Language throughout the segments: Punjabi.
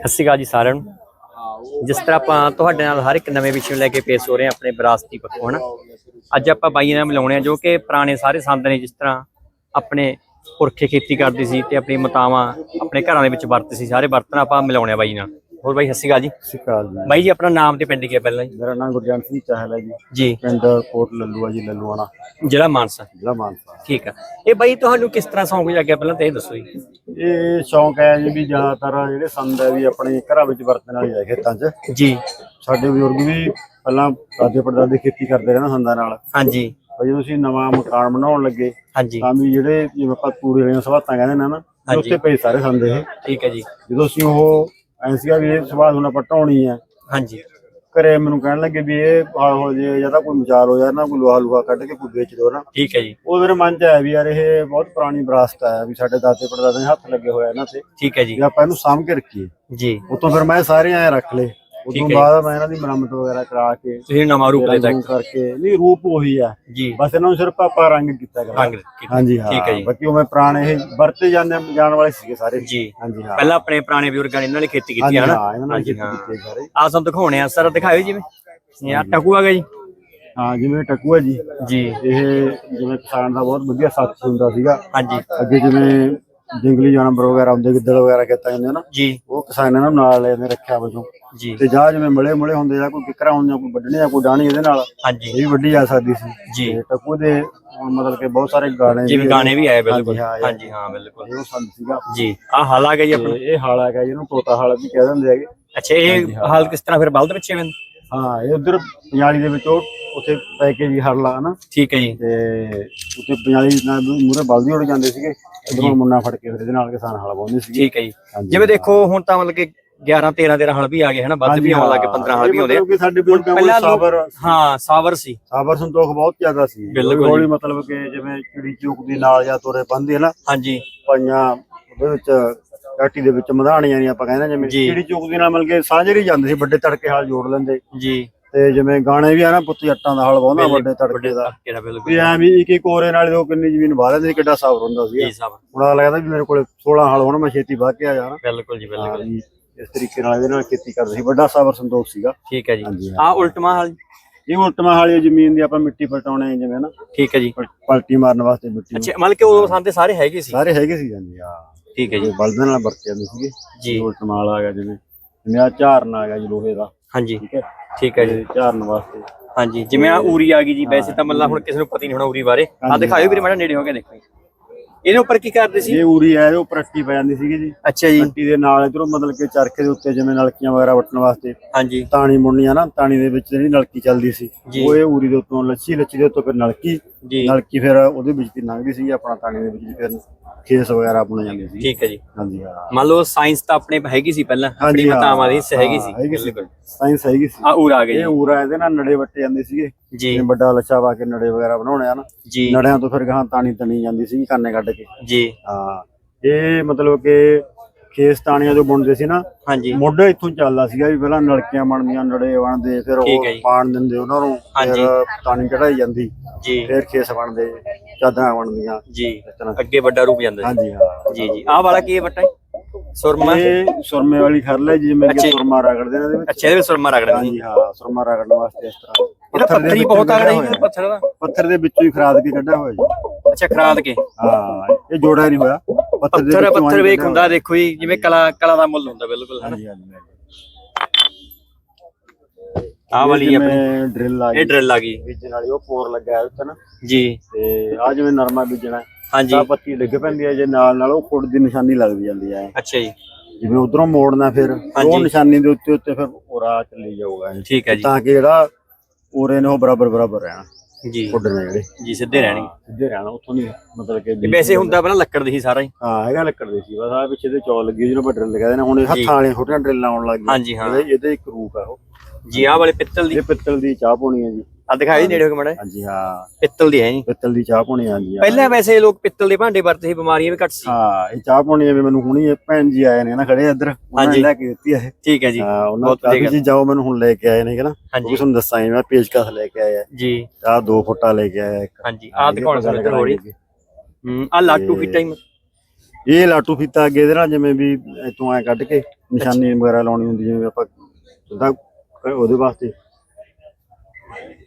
ਸਤਿ ਸ਼੍ਰੀ ਅਕਾਲ ਜੀ ਸਾਰਿਆਂ ਨੂੰ। ਜਿਸ ਤਰ੍ਹਾਂ ਆਪਾਂ ਤੁਹਾਡੇ ਨਾਲ ਹਰ ਇੱਕ ਨਵੇਂ ਵਿਸ਼ੇ ਨੂੰ ਲੈ ਕੇ ਪੇਸ਼ ਹੋ ਰਹੇ ਹਾਂ ਆਪਣੇ ਵਿਰਾਸਤੀ ਪੱਖੋਂ, ਹਨਾ? ਅੱਜ ਆਪਾਂ ਬਾਈ ਨਾਲ ਮਿਲਾਉਣੇ ਆ ਜੋ ਕਿ ਪੁਰਾਣੇ ਸਾਰੇ ਸੰਦ ਨੇ ਜਿਸ ਤਰ੍ਹਾਂ ਆਪਣੇ ਪੁਰਖੇ ਖੇਤੀ ਕਰਦੇ ਸੀ ਤੇ ਆਪਣੀ ਮਤਾਵਾਂ ਆਪਣੇ ਘਰਾਂ ਦੇ ਵਿੱਚ ਵਰਤਦੇ ਸੀ। ਸਾਰੇ ਬਰਤਨ ਆਪਾਂ ਮਿਲਾਉਣੇ ਆ ਬਾਈ ਨਾਲ। ਹੋਰ ਬਾਈ ਸਤਿ ਸ਼੍ਰੀ ਅਕਾਲ ਜੀ। ਸਤਿ ਸ਼੍ਰੀ ਅਕਾਲ ਜੀ। ਬਾਈ ਜੀ ਆਪਣਾ ਨਾਮ ਤੇ ਪਿੰਡ ਕੀ ਹੈ ਪਹਿਲਾਂ ਜੀ? ਮੇਰਾ ਨਾਮ ਗੁਰਜੰਟ ਸਿੰਘ ਚਾਹਲ ਹੈ ਜੀ। ਜੀ। ਪਿੰਡ ਕੋਟ ਲੱਲੂਆ ਜੀ ਲੱਲੂਆਣਾ। ਜ਼ਿਲ੍ਹਾ ਮਾਨਸਾ। ਜ਼ਿਲ੍ਹਾ ਮਾਨਸਾ। ਠੀਕ ਆ। ਇਹ ਬਾਈ ਤੁਹਾਨੂੰ ਕਿਸ ਤਰ੍ਹਾਂ ਸੌਂਕ ਲੱਗਿਆ ਪਹਿਲਾਂ ਤਾਂ ਇਹ ਦੱਸੋ ਜੀ। ਇਹ ਸ਼ੌਂਕ ਹੈ ਜੀ ਵੀ ਜ਼ਿਆਦਾਤਰ ਜਿਹੜੇ ਸੰਦ ਹੈ ਵੀ ਆਪਣੇ ਘਰਾਂ ਵਿੱਚ ਵਰਤਣ ਵਾਲੇ ਹੈ ਖੇਤਾਂ 'ਚ। ਜੀ। ਸਾਡੇ ਬਜ਼ੁਰਗ ਵੀ ਪਹਿਲਾਂ ਦਾਦੇ ਪੜਦਾਦੇ ਖੇਤੀ ਕਰਦੇ ਰਹੇ ਨਾ ਸੰਦਾਂ ਨਾਲ। ਹਾਂਜੀ। ਜਦੋਂ ਅਸੀਂ ਨਵਾਂ ਮਕਾਨ ਬਣਾਉਣ ਲੱਗੇ ਹਾਂਜੀ। ਤਾਂ ਵੀ ਜਿਹੜੇ ਜਿਵੇਂ ਆਪਾਂ ਪੂਰੇ ਵਾਲੀਆਂ ਸਵਾਤਾਂ ਕਹਿੰਦੇ ਨੇ ਨਾ। ਉੱਤੇ ਪਏ ਸਾਰੇ ਸੰਦ ਇਹ। ਠੀਕ ਹੈ ਜੀ। ਜਦੋਂ ਅਸੀਂ ਉਹ ਐਂ ਸੀਗਾ ਵੀ ਇਹ ਸਵਾਦ ਹੁਣ ਆਪਾਂ ਢਾਉਣੀ ਹੈ ਹਾਂਜੀ। ਘਰੇ ਮੈਨੂੰ ਕਹਿਣ ਲੱਗੇ ਵੀ ਇਹ ਹਾਲ ਹੋ ਜੇ ਜਾਂ ਤਾਂ ਕੋਈ ਵਿਚਾਰ ਹੋ ਜਾ ਨਾ ਕੋਈ ਲੋਹਾ ਲੂਹਾ ਕੱਢ ਕੇ ਕੋਈ ਵੇਚ ਦੋ ਨਾ। ਠੀਕ ਹੈ ਜੀ। ਉਹ ਮੇਰੇ ਮਨ 'ਚ ਆਇਆ ਵੀ ਯਾਰ ਇਹ ਬਹੁਤ ਪੁਰਾਣੀ ਵਿਰਾਸਤ ਹੈ ਵੀ ਸਾਡੇ ਦਾਦੇ ਪੜਦਾਦੇ ਦੇ ਹੱਥ ਲੱਗੇ ਹੋਏ ਆ ਇਹਨਾਂ ਤੇ। ਠੀਕ ਹੈ ਜੀ। ਵੀ ਆਪਾਂ ਇਹਨੂੰ ਸਾਂਭ ਕੇ ਰੱਖੀਏ। ਜੀ। ਉਤੋਂ ਫਿਰ ਮੈਂ ਸਾਰੇ ਐ ਰੱਖ ਲਏ। ਠੀਕ ਉਦੋਂ ਹੈ। ਬਾਅਦ ਮੈਂ ਇਹਨਾਂ ਦੀ ਮਰਮਤ ਵਗੈਰਾ ਕਰਾ ਕੇ ਤੁਸੀਂ ਨਵਾਂ ਰੂਪ ਲੈ ਰੰਗ ਕਰਕੇ ਨਹੀਂ ਰੂਪ ਉਹੀ ਆ। ਜੀ। ਬਸ ਇਹਨਾਂ ਨੂੰ ਸਿਰਫ ਆਪਾਂ ਰੰਗ ਕੀਤਾ ਕਰਾ ਰੰਗ ਕੀਤਾ। ਹਾਂਜੀ ਹਾਂ ਠੀਕ ਹੈ ਜੀ। ਬਾਕੀ ਉਹ ਮੈਂ ਪੁਰਾਣੇ ਇਹ ਵਰਤੇ ਜਾਂਦੇ ਜਾਣ ਵਾਲੇ ਸੀਗੇ ਸਾਰੇ। ਜੀ। ਹਾਂਜੀ ਹਾਂ। ਪਹਿਲਾਂ ਆਪਣੇ ਪੁਰਾਣੇ ਬਜ਼ੁਰਗਾਂ ਨੇ ਇਹਨਾਂ ਨੇ ਖੇਤੀ ਕੀਤੀ ਹਾਂਜੀ ਹੈ ਹਾਂ ਇਹਨਾਂ ਹਾਂਜੀ, ਹਾਂ। ਕੀਤੀ ਸਾਰੇ। ਆ ਸਾਨੂੰ ਦਿਖਾਉਣੇ ਆ ਸਰ ਦਿਖਾਇਓ ਜਿਵੇਂ ਯਾਰ ਟਕੂ ਆ ਗਿਆ ਜੀ। ਹਾਂ ਜਿਵੇਂ ਟਕੂਆ ਜੀ। ਜੀ। ਇਹ ਜਿਵੇਂ ਕਿਸਾਨ ਦਾ ਬਹੁਤ ਵਧੀਆ ਸਾਥੀ ਹੁੰਦਾ ਸੀਗਾ। ਹਾਂਜੀ। ਅੱਗੇ ਜਿਵੇਂ ਜੰਗਲੀ ਜਾਨਵਰ ਵਗੈਰਾ ਹੁੰਦੇ ਗਿੱਦੜ ਵਗੈਰਾ ਖੇਤਾਂ ਜਾਂਦੇ ਨਾ ਜੀ। ਉਹ ਕਿਸਾਨਾਂ ਨੂੰ ਨਾਲ ਲੈਂਦੇ ਰੱਖਿਆ ਵਜੋਂ। ਜੀ। ਤੇ ਜਾਂ ਜਿਵੇਂ ਮਲੇ ਮਲੇ ਹੁੰਦੇ ਜਾਂ ਕੋਈ ਕਿਕਰਾ ਹੁੰਦੀਆਂ ਕੋਈ ਵੱਢਣੇ ਜਾਂ ਕੋਈ ਡਾਣੀ ਇਹਦੇ ਨਾਲ ਇਹ ਹਾਂਜੀ ਵੀ ਵੱਢੀ ਜਾ ਸਕਦੀ ਸੀ। ਜੀ। ਤੇ ਟੱਕੂ ਦੇ ਹੁਣ ਮਤਲਬ ਕਿ ਬਹੁਤ ਸਾਰੇ ਗਾਣੇ ਜਿਵੇਂ ਵੀ ਗਾਣੇ ਵੀ ਆਏ ਬਿਲਕੁਲ। ਹਾਂਜੀ, ਹਾਂ, ਇਹ- ਬਿਲਕੁਲ। ਇਹ ਸੰਦ ਸੀਗਾ। ਜੀ। ਆ ਹਾਲ ਆ ਗਿਆ ਜੀ ਆਪਣਾ? ਇਹ ਹਾਲ ਹੈਗਾ ਜਿਹਨੂੰ ਤੋਤਾ ਹਾਲ ਵੀ ਕਹਿ ਦਿੰਦੇ ਹੈਗੇ। ਅੱਛਾ ਇਹ ਹਾਲ ਕਿਸ ਤਰ੍ਹਾਂ ਫਿਰ ਬਲਦ ਪਿੱਛੇ ਵੇਂ? ਹਾਂ ਇਹ ਉਧਰ ਪੰਜਾਲੀ ਦੇ ਵਿੱਚ ਉਹ ਉੱਥੇ ਪੈ ਕੇ ਜੀ ਹਰਲਾ ਹਨਾ ਠੀਕ ਹੈ ਜੀ। ਤੇ ਉੱਥੇ ਪੰਜਾਲੀ ਨਾਲ ਮੂਰੇ ਬਲਦੀ ਉੜ ਜਾਂਦੇ ਸੀਗੇ ਉਧਰੋਂ ਮੁੰਨਾ ਫੜ ਕੇ ਇਹਦੇ ਨਾਲ ਕਿਸਾਨ ਹਲ ਵਾਉਂਦੇ ਸੀਗੇ। ਠੀਕ ਹੈ ਜੀ। ਜਿਵੇਂ ਦੇਖੋ ਹੁਣ ਤਾਂ ਮਤਲਬ ਕਿ 11 13 13 ਹਲ ਵੀ ਆ ਗਏ ਹਨਾ? ਵੱਧ ਵੀ ਆਉਣ ਲੱਗੇ 15 ਹਲ ਵੀ ਆਉਂਦੇ ਆ। ਸਾਡੇ ਕੋਲ ਪਹਿਲਾਂ ਸਾਬਰ ਹਾਂ ਸਾਵਰ ਸੀ। ਸਾਬਰ ਸੰਤੋਖ ਬਹੁਤ ਜ਼ਿਆਦਾ ਸੀ। ਬਿਲਕੁਲ ਮਤਲਬ ਕਿ ਜਿਵੇਂ ਚਿੜੀ ਚੂਕ ਦੀ ਨਾਲ ਜਾਂ ਤੋਰੇ ਬੰਦੇ ਨਾ ਹਾਂਜੀ। ਪਾਈਆਂ ਉਹਦੇ ਵਿੱਚ ਕਾਟੀ ਦੇ ਵਿੱਚ ਮਧਾਣੀਆਂ ਨਹੀਂ ਆਪਾਂ ਕਹਿੰਦੇ ਜਿਵੇਂ। ਚਿੜੀ ਚੂਕ ਦੀ ਨਾਲ ਮਿਲ ਕੇ ਸਾਂਝਰੀ ਜਾਂਦੇ ਸੀ ਵੱਡੇ ਤੜਕੇ ਹਾਲ ਜੋੜ ਲੈਂਦੇ। ਜੀ। ਤੇ ਜਿਵੇਂ ਗਾਣੇ ਵੀ ਆ ਨਾ ਪੁੱਤ ਜੱਟਾਂ ਦਾ ਹਾਲ ਵਾਹੁੰਦਾ ਵੱਡੇ ਤੜਕੇ ਦਾ। ਕਿਹੜਾ ਬਿਲਕੁਲ। ਵੀ ਐ ਵੀ ਇੱਕ ਇੱਕ ਕੋਰੇ ਨਾਲ ਉਹ ਕਿੰਨੀ ਜ਼ਮੀਨ ਲੈਂਦੇ ਸੀ, ਕਿੱਡਾ ਸਾਬਰ ਹੁੰਦਾ ਸੀ ਹੁਣ ਆ ਲੱਗਦਾ ਵੀ ਮੇਰੇ ਕੋਲੇ 16 ਹਾਲ ਹੋਣ ਮੈਂ ਛੇਤੀ ਵਾਹ ਕੇ ਆ ਜਾਣਾ। ਬਿਲਕੁਲ ਜੀ ਬਿਲਕੁਲ। ਇਸ ਤਰੀਕੇ ਨਾਲ ਇਹਦੇ ਨਾਲ ਖੇਤੀ ਕਰਦੇ ਸੀ। ਵੱਡਾ ਸਾਬਰ ਸੰਤੋਖ ਸੀਗਾ। ਠੀਕ ਹੈ ਜੀ। ਆ ਉਲਟਮਾ ਹਾਲ ਇਹ ਉਲਟਮਾ ਵਾਲੀ ਜ਼ਮੀਨ ਦੀ ਆਪਾਂ ਮਿੱਟੀ ਪਲਟਾਉਣੇ ਜਿਵੇਂ ਨਾ। ਠੀਕ ਹੈ ਜੀ। ਪਲ- ਪਲਟੀ ਮਾਰਨ ਵਾਸਤੇ ਮਿੱਟੀ। ਅੱਛਾ ਮਤਲਬ ਕਿ ਉਹ ਸੰਦੇ ਸਾਰੇ ਹੈਗੇ ਸੀ? ਸਾਰੇ ਹੈਗੇ ਸੀ ਜਾਂਦੇ ਆ ਠੀਕ ਹੈ ਜੀ। ਬਲਦਾਂ ਨਾਲ ਵਰਤੇ ਜਾਂਦੇ ਸੀਗੇ। ਜੀ। ਉਲਟਮਾ ਵਾਲਾ ਆ ਗਿਆ ਜਿਵੇਂ ਜਿਵੇਂ ਆ ਝਾਰਨ ਆ ਗਿਆ ਜੀ ਲੋਹੇ ਦਾ। ਹਾਂਜੀ। ਠੀਕ ਹੈ। ਠੀਕ ਹੈ ਜੀ। ਤੇ ਝਾਰਨ ਵਾਸਤੇ। ਹਾਂਜੀ ਜਿਵੇਂ ਆ ਊਰੀ ਆ ਗਈ ਜੀ ਵੈਸੇ ਤਾਂ ਮਤਲਬ ਹੁਣ ਕਿਸੇ ਨੂੰ ਪਤਾ ਨਹੀਂ ਹੋਣਾ ਊਰੀ ਬਾਰੇ। ਆ ਦਿਖਾਇਓ ਵੀਰੇ ਮਾੜਾ ਨੇੜੇ ਹੋ ਕੇ ਦੇਖੋ ਜੀ। ਇਹਦੇ ਉੱਪਰ ਕੀ ਕਰਦੇ ਸੀ? ਇਹ ਊਰੀ ਹੈ ਉਹ ਪਰੱਟੀ ਪੈ ਜਾਂਦੀ ਸੀਗੀ ਜੀ। ਅੱਛਾ ਜੀ। ਪਰੱਟੀ ਦੇ ਨਾਲ ਇਧਰੋਂ ਮਤਲਬ ਕਿ ਚਰਖੇ ਦੇ ਉੱਤੇ ਜਿਵੇਂ ਨਲਕੀਆਂ ਵਗੈਰਾ ਵਟਣ ਵਾਸਤੇ ਹਾਂਜੀ। ਤਾਣੀ ਮੁੰਨੀਆਂ ਨਾ ਤਾਣੀ ਦੇ ਵਿੱਚ ਜਿਹੜੀ ਨਲਕੀ ਚੱਲਦੀ ਸੀ ਜੀ। ਉਹ ਇਹ ਊਰੀ ਦੇ ਉੱਤੋਂ ਲੱਛੀ ਲੱਛੀ ਦੇ ਉੱਤੋਂ ਫਿਰ ਨਲਕੀ ਜੀ। ਨਲਕੀ ਫਿਰ ਉਹਦੇ ਵਿੱਚ ਦੀ ਲੰਘਦੀ ਸੀ ਆਪਣਾ ਤਾਣੀ ਦੇ ਵਿੱਚ ਦੀ ਫਿਰ ਖੇਸ ਵਗੈਰਾ ਬੁਣੇ ਜਾਂਦੇ ਸੀ ਠੀਕ ਹੈ ਜੀ। ਹਾਂਜੀ ਹਾਂ। ਮੰਨ ਲਓ ਸਾਇੰਸ ਤਾਂ ਆਪਣੇ ਹੈਗੀ ਸੀ ਪਹਿਲਾਂ ਆਪਣੀ ਹਾਂ। ਮਤਾਵਾਂ ਦੀ ਹਿੱਸੇ ਹੈਗੀ ਸੀ। ਹਾਂ, ਹੈਗੀ ਸੀ। ਬਿਲਕੁਲ। ਸਾਇੰਸ ਹੈਗੀ ਸੀ। ਆ ਊਰ ਆ ਗਏ ਇਹ ਊਰਾ ਇਹਦੇ ਨਾਲ ਨੜੇ ਵੱਟੇ ਜਾਂਦੇ ਸੀਗੇ। ਜੀ। ਜਿਵੇਂ ਵੱਡਾ ਲੱਛਾ ਪਾ ਕੇ ਨੜੇ ਵਗੈਰਾ ਬਣਾਉਣੇ ਆ ਨਾ। ਜੀ। ਨੜਿਆਂ ਤੋਂ ਫਿਰ ਗਾਂ ਤਾਣੀ ਤਣੀ ਜਾਂਦੀ ਸੀ ਕਾਨੇ ਕੱਢ ਕੇ। ਜੀ। ਹਾਂ। ਇਹ ਮਤਲਬ ਕਿ ਖੇਸ ਤਾਣੀਆਂ ਜੋ ਬੁਣਦੇ ਸੀ ਨਾ ਹਾਂਜੀ। ਮੋਢਾ ਇੱਥੋਂ ਚੱਲਦਾ ਸੀਗਾ ਵੀ ਪਹਿਲਾਂ ਨਲਕੀਆਂ ਬਣਦੀਆਂ ਨੜੇ ਬਣਦੇ ਫਿਰ ਠੀਕ ਉਹ ਹੈ ਜੀ। ਪਾਣ ਦਿੰਦੇ ਉਹਨਾਂ ਨੂੰ ਹਾਂਜੀ। ਫਿਰ ਤਾਣੀ ਚੜਾਈ ਜਾਂਦੀ। ਜੀ। ਫਿਰ ਖੇਸ ਬਣਦੇ ਚਾਦਰਾਂ ਬਣਦੀਆਂ ਜੀ। ਅੱਗੇ ਵੱਡਾ ਰੂਪ ਜਾਂਦਾ। ਹਾਂਜੀ ਹਾਂ। ਜੀ ਜੀ। ਆਹ ਵਾਲਾ ਕੀ ਹੈ ਬੱਟਾ ਸੁਰਮਾ? ਇਹ ਸੁਰਮੇ ਵਾਲੀ ਖਰ ਲੈ ਜਿਵੇਂ ਕਿ। ਸੁਰਮਾ ਰਗੜਦੇ ਨੇ ਇਹਦੇ ਵਿੱਚ। ਅੱਛਾ ਇਹਦੇ ਵਿੱਚ ਸੁਰਮਾ ਰਗੜਨਾ ਜੀ। ਹਾਂਜੀ ਹਾਂ ਸੁਰਮਾ ਰਗੜਨ ਵਾਸਤੇ ਇਸ ਤਰ੍ਹਾਂ। ਇਹਦਾ ਪੱਥਰ ਹੀ ਬਹੁਤ ਹੋਇਆ। ਜੀ ਪੱਥਰ ਦਾ। ਪੱਥਰ ਦੇ ਵਿੱਚੋਂ ਹੀ ਖਰਾਦ ਕੇ ਕੱਢਿਆ ਹੋਇਆ ਜੀ। ਅੱਛਾ ਖਰਾਦ ਕੇ। ਹਾਂ ਇਹ ਜੋੜਾ ਨਹੀਂ ਹੋਇਆ। ਪੱਥਰ ਦੇ ਪੱਥਰ ਵਿੱਚੋਂ ਪੱਥਰ ਵੇਖ ਹੁੰਦਾ ਦੇਖੋ ਜੀ ਜਿਵੇਂ ਕਲਾ ਕਲਾ ਦਾ ਮੁੱਲ ਹੁੰਦਾ ਬਿਲਕੁਲ ਹਾਂਜੀ ਹਾਂਜੀ। ਆਹ ਵਾਲੀ ਆਪਣੀ ਜਿਵੇਂ ਡਰਿਲ ਆ ਇਹ ਗਈ। ਡਰਿਲ ਆ ਗਈ। ਬੀਜਣ ਵਾਲੀ ਉਹ ਪੋਰ ਲੱਗਾ ਹੈ ਉੱਤੇ ਨਾ। ਜੀ। ਤੇ ਆ ਜਿਵੇਂ ਨਰਮਾ ਬੀਜਣਾ ਹਾਂਜੀ। ਤਾਂ ਪੱਤੀ ਡਿੱਗ ਪੈਂਦੀ ਹੈ ਜੇ ਨਾਲ ਨਾਲ ਉਹ ਕੁੜ ਦੀ ਨਿਸ਼ਾਨੀ ਲੱਗਦੀ ਜਾਂਦੀ ਹੈ। ਅੱਛਾ ਜੀ। ਜਿਵੇਂ ਉਧਰੋਂ ਮੋੜਨਾ ਫਿਰ ਹਾਂਜੀ। ਉਹ ਨਿਸ਼ਾਨੀ ਦੇ ਉੱਤੇ ਉੱਤੇ ਫਿਰ ਉਰਾ ਚੱਲੀ ਜਾਊਗਾ ਇਹ। ਠੀਕ ਹੈ ਜੀ। ਤਾਂ ਕਿ ਜਿਹੜਾ ਉਰੇ ਨੇ ਉਹ ਬਰਾਬਰ ਬਰਾਬਰ ਰਹਿਣਾ। ਜੀ। ਕੁੱਡ ਨੇ ਜਿਹੜੇ। ਜੀ ਸਿੱਧੇ ਰਹਿਣਗੇ। ਸਿੱਧੇ ਰਹਿਣਾ ਉੱਥੋਂ ਨਹੀਂ ਮਤਲਬ ਕਿ ਵੈਸੇ ਹੁੰਦਾ ਪਹਿਲਾਂ ਲੱਕੜ ਦੀ ਸੀ ਸਾਰਾ ਹੀ। ਹਾਂ ਹੈਗਾ ਲੱਕੜ ਦੇ ਸੀ। ਬਸ ਆ ਪਿੱਛੇ ਤੇ ਚੌਲ ਲੱਗੀ ਜਿਹਨੂੰ ਆਪਾਂ ਡਰਿਲ ਕਹਿੰਦੇ ਨੇ। ਹੁਣ ਇਹ ਹੱਥਾਂ ਵਾਲੀਆਂ ਛੋਟੀਆਂ ਡਰਿਲਾਂ ਆਉਣ ਲੱਗ ਗਈਆਂ। ਹਾਂਜੀ ਹਾਂ। ਇਹਦੇ ਇਹਦੇ ਇੱਕ ਰੂਪ ਆ ਉਹ। ਜੀ ਆਹ ਵਾਲੇ ਪਿੱਤਲ ਦੀ? ਇਹ ਪਿੱਤਲ ਦੀ ਚਾਹ ਪਾਉਣੀ ਹੈ ਜੀ। ਆ ਦਿਖਾਈ ਨੇੜੇ ਹੋ ਕੇ ਮੜਾ ਹਾਂਜੀ ਹਾਂ। ਪਿੱਤਲ ਦੀ ਹੈ ਜੀ। ਪਿੱਤਲ ਦੀ ਚਾਹ ਪਾਉਣੀ ਹਾਂਜੀ ਹਾਂ। ਪਹਿਲਾਂ ਵੈਸੇ ਲੋਕ ਪਿੱਤਲ ਦੇ ਭਾਂਡੇ ਵਰਤਦੇ ਸੀ ਬਿਮਾਰੀਆਂ ਵੀ ਘੱਟ ਸੀ। ਹਾਂ ਇਹ ਚਾਹ ਪਾਉਣੀ ਹੈ ਵੀ ਮੈਨੂੰ ਹੁਣੀ ਭੈਣ ਜੀ ਆਏ ਨੇ ਨਾ ਖੜੇ ਇੱਧਰ ਉਹਨਾਂ ਲੈ ਕੇ ਦਿੱਤੀ ਹੈ ਠੀਕ ਹੈ ਜੀ। ਹਾਂ ਉਹਨਾਂ ਕਾਫੀ। ਚੀਜ਼ਾਂ ਉਹ ਮੈਨੂੰ ਹੁਣ ਲੈ ਕੇ ਆਏ ਨੇ ਕਿ ਨਾ? ਉਹ ਤੁਹਾਨੂੰ ਦੱਸਾਂ ਜੀ, ਮੈਂ ਪੇਚਕਸ ਲੈ ਕੇ ਆਇਆ। ਜੀ। ਆ ਦੋ ਫੁੱਟਾ ਲੈ ਕੇ ਆਇਆ ਇੱਕ। ਹਾਂਜੀ ਆਹ ਦਿਖਾਉਣਾ ਸਾਨੂੰ ਇੱਧਰ ਹੋੜੀ ਹੂੰ ਆ ਲਾਟੂ ਫਿੱਟਾ ਹੀ ਇਹ ਲਾਟੂ ਫੀਤਾ ਅੱਗੇ ਇਹਦੇ ਨਾਲ ਜਿਵੇਂ ਵੀ ਇਤੋਂ ਐ ਕੱਢ ਕੇ ਨਿਸ਼ਾਨੀ ਵਗੈਰਾ ਲਾਉਣੀ ਹੁੰਦੀ ਜਿਵੇਂ ਆਪਾਂ ਸਿੱਧਾ ਕ- ਉਹਦੇ ਵਾਸਤੇ।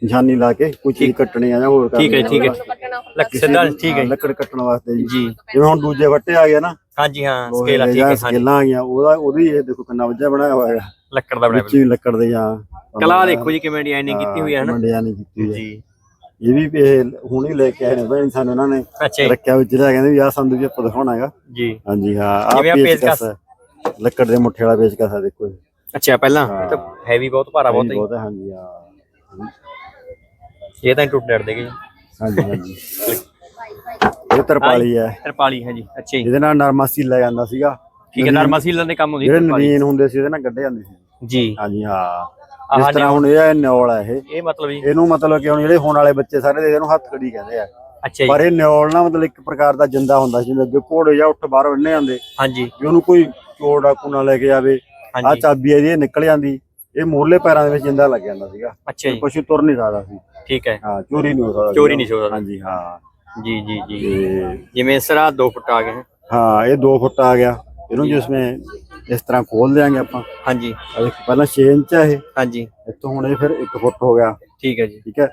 ਨਿਸ਼ਾਨੀ ਲਾ ਕੇ ਕੋਈ ਚੀਜ਼ ਕੱਟਣੀ ਆ ਜਾਂ ਹੋਰ ਠੀਕ ਹੈ ਕਰਨੀ ਆ ਠੀਕ ਹੈ। ਸਿੱਧਾ ਠੀਕ ਹੈ ਜੀ। ਲੱਕੜ ਕੱਟਣ ਵਾਸਤੇ ਜੀ। ਜੀ। ਜਿਵੇਂ ਹੁਣ ਦੂਜੇ ਵੱਟੇ ਆ ਗਏ ਨਾ। ਹਾਂਜੀ ਹਾਂ ਸਕੇਲ ਆ ਠੀਕ ਜਾਂ ਹੈ ਹਾਂਜੀ। ਸਕੇਲਾਂ ਆ ਗਈਆਂ ਉਹਦਾ ਉਹਦੀ ਇਹ ਦੇਖੋ ਕਿੰਨਾ ਵੱਜਾ ਬਣਾਇਆ ਹੋਇਆ ਹੈ। ਲੱਕੜ ਦਾ ਬਣਿਆ ਵਿੱਚ ਲੱਕੜ ਦੇ ਜਾਂ ਕਲਾ ਦੇਖੋ ਜੀ ਕਿਵੇਂ ਡਿਜ਼ਾਈਨਿੰਗ ਕੀਤੀ ਹੋਈ ਹੈ ਨਾ ਮੰਡਿਆ ਨਹੀਂ ਕੀਤੀ ਹੋਈ ਹੈ। ਜੀ। ਇਹ ਵੀ ਇਹ ਹੁਣ ਹੀ ਲੈ ਕੇ ਆਏ ਨੇ ਭੈਣ ਸਾਨੂੰ ਇਹਨਾਂ ਨੇ। ਜੀ। ਰੱਖਿਆ ਵਿੱਚ ਲਿਆ ਕਹਿੰਦੇ ਵੀ ਆਹ ਸੰਦੂ ਜੀ ਆਪਾਂ ਦਿਖਾਉਣਾ ਹੈਗਾ। ਜੀ। ਹਾਂਜੀ ਹਾਂ ਆਹ ਪੇਚਕਸ ਲੱਕੜ ਦੇ ਮੁੱਠੇ ਵਾਲਾ ਪੇਚਕਸ ਹੈ ਦੇਖੋ ਇਹ ਅੱਛਾ ਪਹਿਲਾਂ। ਇਹ ਤਾਂ ਹੈਵੀ ਬਹੁਤ ਭਾਰਾ ਬਹੁਤ ਹੈ ਬਹੁਤ ਹੈ ਹਾਂਜੀ ਹਾਂ। ਜੀ। ਇਹ ਤਾਂ ਟੁੱਟ ਡਰ ਦੇਗੇ ਜੀ। ਹਾਂਜੀ ਹਾਂਜੀ। ਇਹ ਤਰਪਾਲੀ ਹੈ ਤਰਪਾਲੀ ਹੈ ਜੀ ਅੱਛਾ ਜੀ। ਜਿਹਦੇ ਨਾਲ ਨਰਮਾ ਸੀਲਾ ਜਾਂਦਾ ਸੀਗਾ। ਠੀਕ ਹੈ ਨਰਮਾ ਸੀਲਣ ਦੇ ਕੰਮ ਹੁੰਦੀ ਜਿਹੜੇ ਤਰਪਾਲੀ ਨਦੀਨ ਹੁੰਦੇ ਸੀ ਉਹਦੇ ਨਾਲ ਕੱਢੇ ਜਾਂਦੇ ਸੀ। ਜੀ। ਹਾਂਜੀ ਹਾਂ। ਇਸ ਤਰ੍ਹਾਂ ਹੁਣ ਇਹ ਹੈ ਨਿਓਲ ਹੈ ਇਹ। ਇਹ ਮਤਲਬ ਜੀ। ਇਹਨੂੰ ਮਤਲਬ ਕਿ ਹੁਣ ਜਿਹੜੇ ਹੋਣ ਵਾਲੇ ਬੱਚੇ ਸਾਰੇ ਦੇ ਇਹਨੂੰ ਹੱਥ ਕੜੀ ਕਹਿੰਦੇ ਆ। ਅੱਛਾ ਜੀ। ਪਰ ਇਹ ਨਿਓਲ ਨਾ ਮਤਲਬ ਇੱਕ ਪ੍ਰਕਾਰ ਦਾ ਜਿੰਦਾ ਹੁੰਦਾ ਸੀ ਜਿਵੇਂ ਅੱਗੇ ਘੋੜੇ ਜਾਂ ਉੱਠ ਬਾਹਰ ਬੰਨੇ ਜਾਂਦੇ ਹਾਂਜੀ। ਵੀ ਉਹਨੂੰ ਕੋਈ ਚੋਰ ਡਾਕੂ ਨਾ ਲੈ ਕੇ ਜਾਵੇ ਆ ਚਾਬੀ ਹੈ ਜੀ ਇਹ ਨਿਕਲ ਜਾਂਦੀ। ਇਹ ਮੂਰਲੇ ਪੈਰਾਂ ਦੇ ਵਿੱਚ ਜਿੰਦਾ ਲੱਗ ਜਾਂਦਾ ਸੀਗਾ। ਅੱਛਾ ਜੀ। ਪਸ਼ੂ ਤੁਰ ਨਹੀਂ ਸਕਦਾ ਸੀ। ਠੀਕ ਹੈ। ਹਾਂ ਚੋਰੀ ਨਹੀਂ ਹੋ ਸਕਦਾ ਚੋਰੀ। ਨਹੀਂ ਹੋ ਸਕਦਾ। ਹਾਂਜੀ ਹਾਂ। ਜੀ ਜੀ ਜੀ। ਜਿਵੇਂ ਇਸ ਤਰ੍ਹਾਂ 2 ਫੁੱਟ ਆ ਗਏ ਹੈ। ਇਹ 2 ਫੁੱਟ ਆ ਗਿਆ। ਇਹਨੂੰ ਜਿਸਮੇ ਇਸ ਤਰ੍ਹਾਂ ਖੋਲ ਦਿਆਂਗੇ ਆਪਾਂ। ਹਾਂਜੀ। ਪਹਿਲਾਂ 6 ਇੰਚ ਹੈ ਇਹ। ਹਾਂਜੀ। ਇੱਥੋਂ ਹੁਣ ਇਹ ਫਿਰ 1 ਫੁੱਟ ਹੋ ਗਿਆ। ਠੀਕ ਹੈ ਜੀ। ਠੀਕ ਹੈ।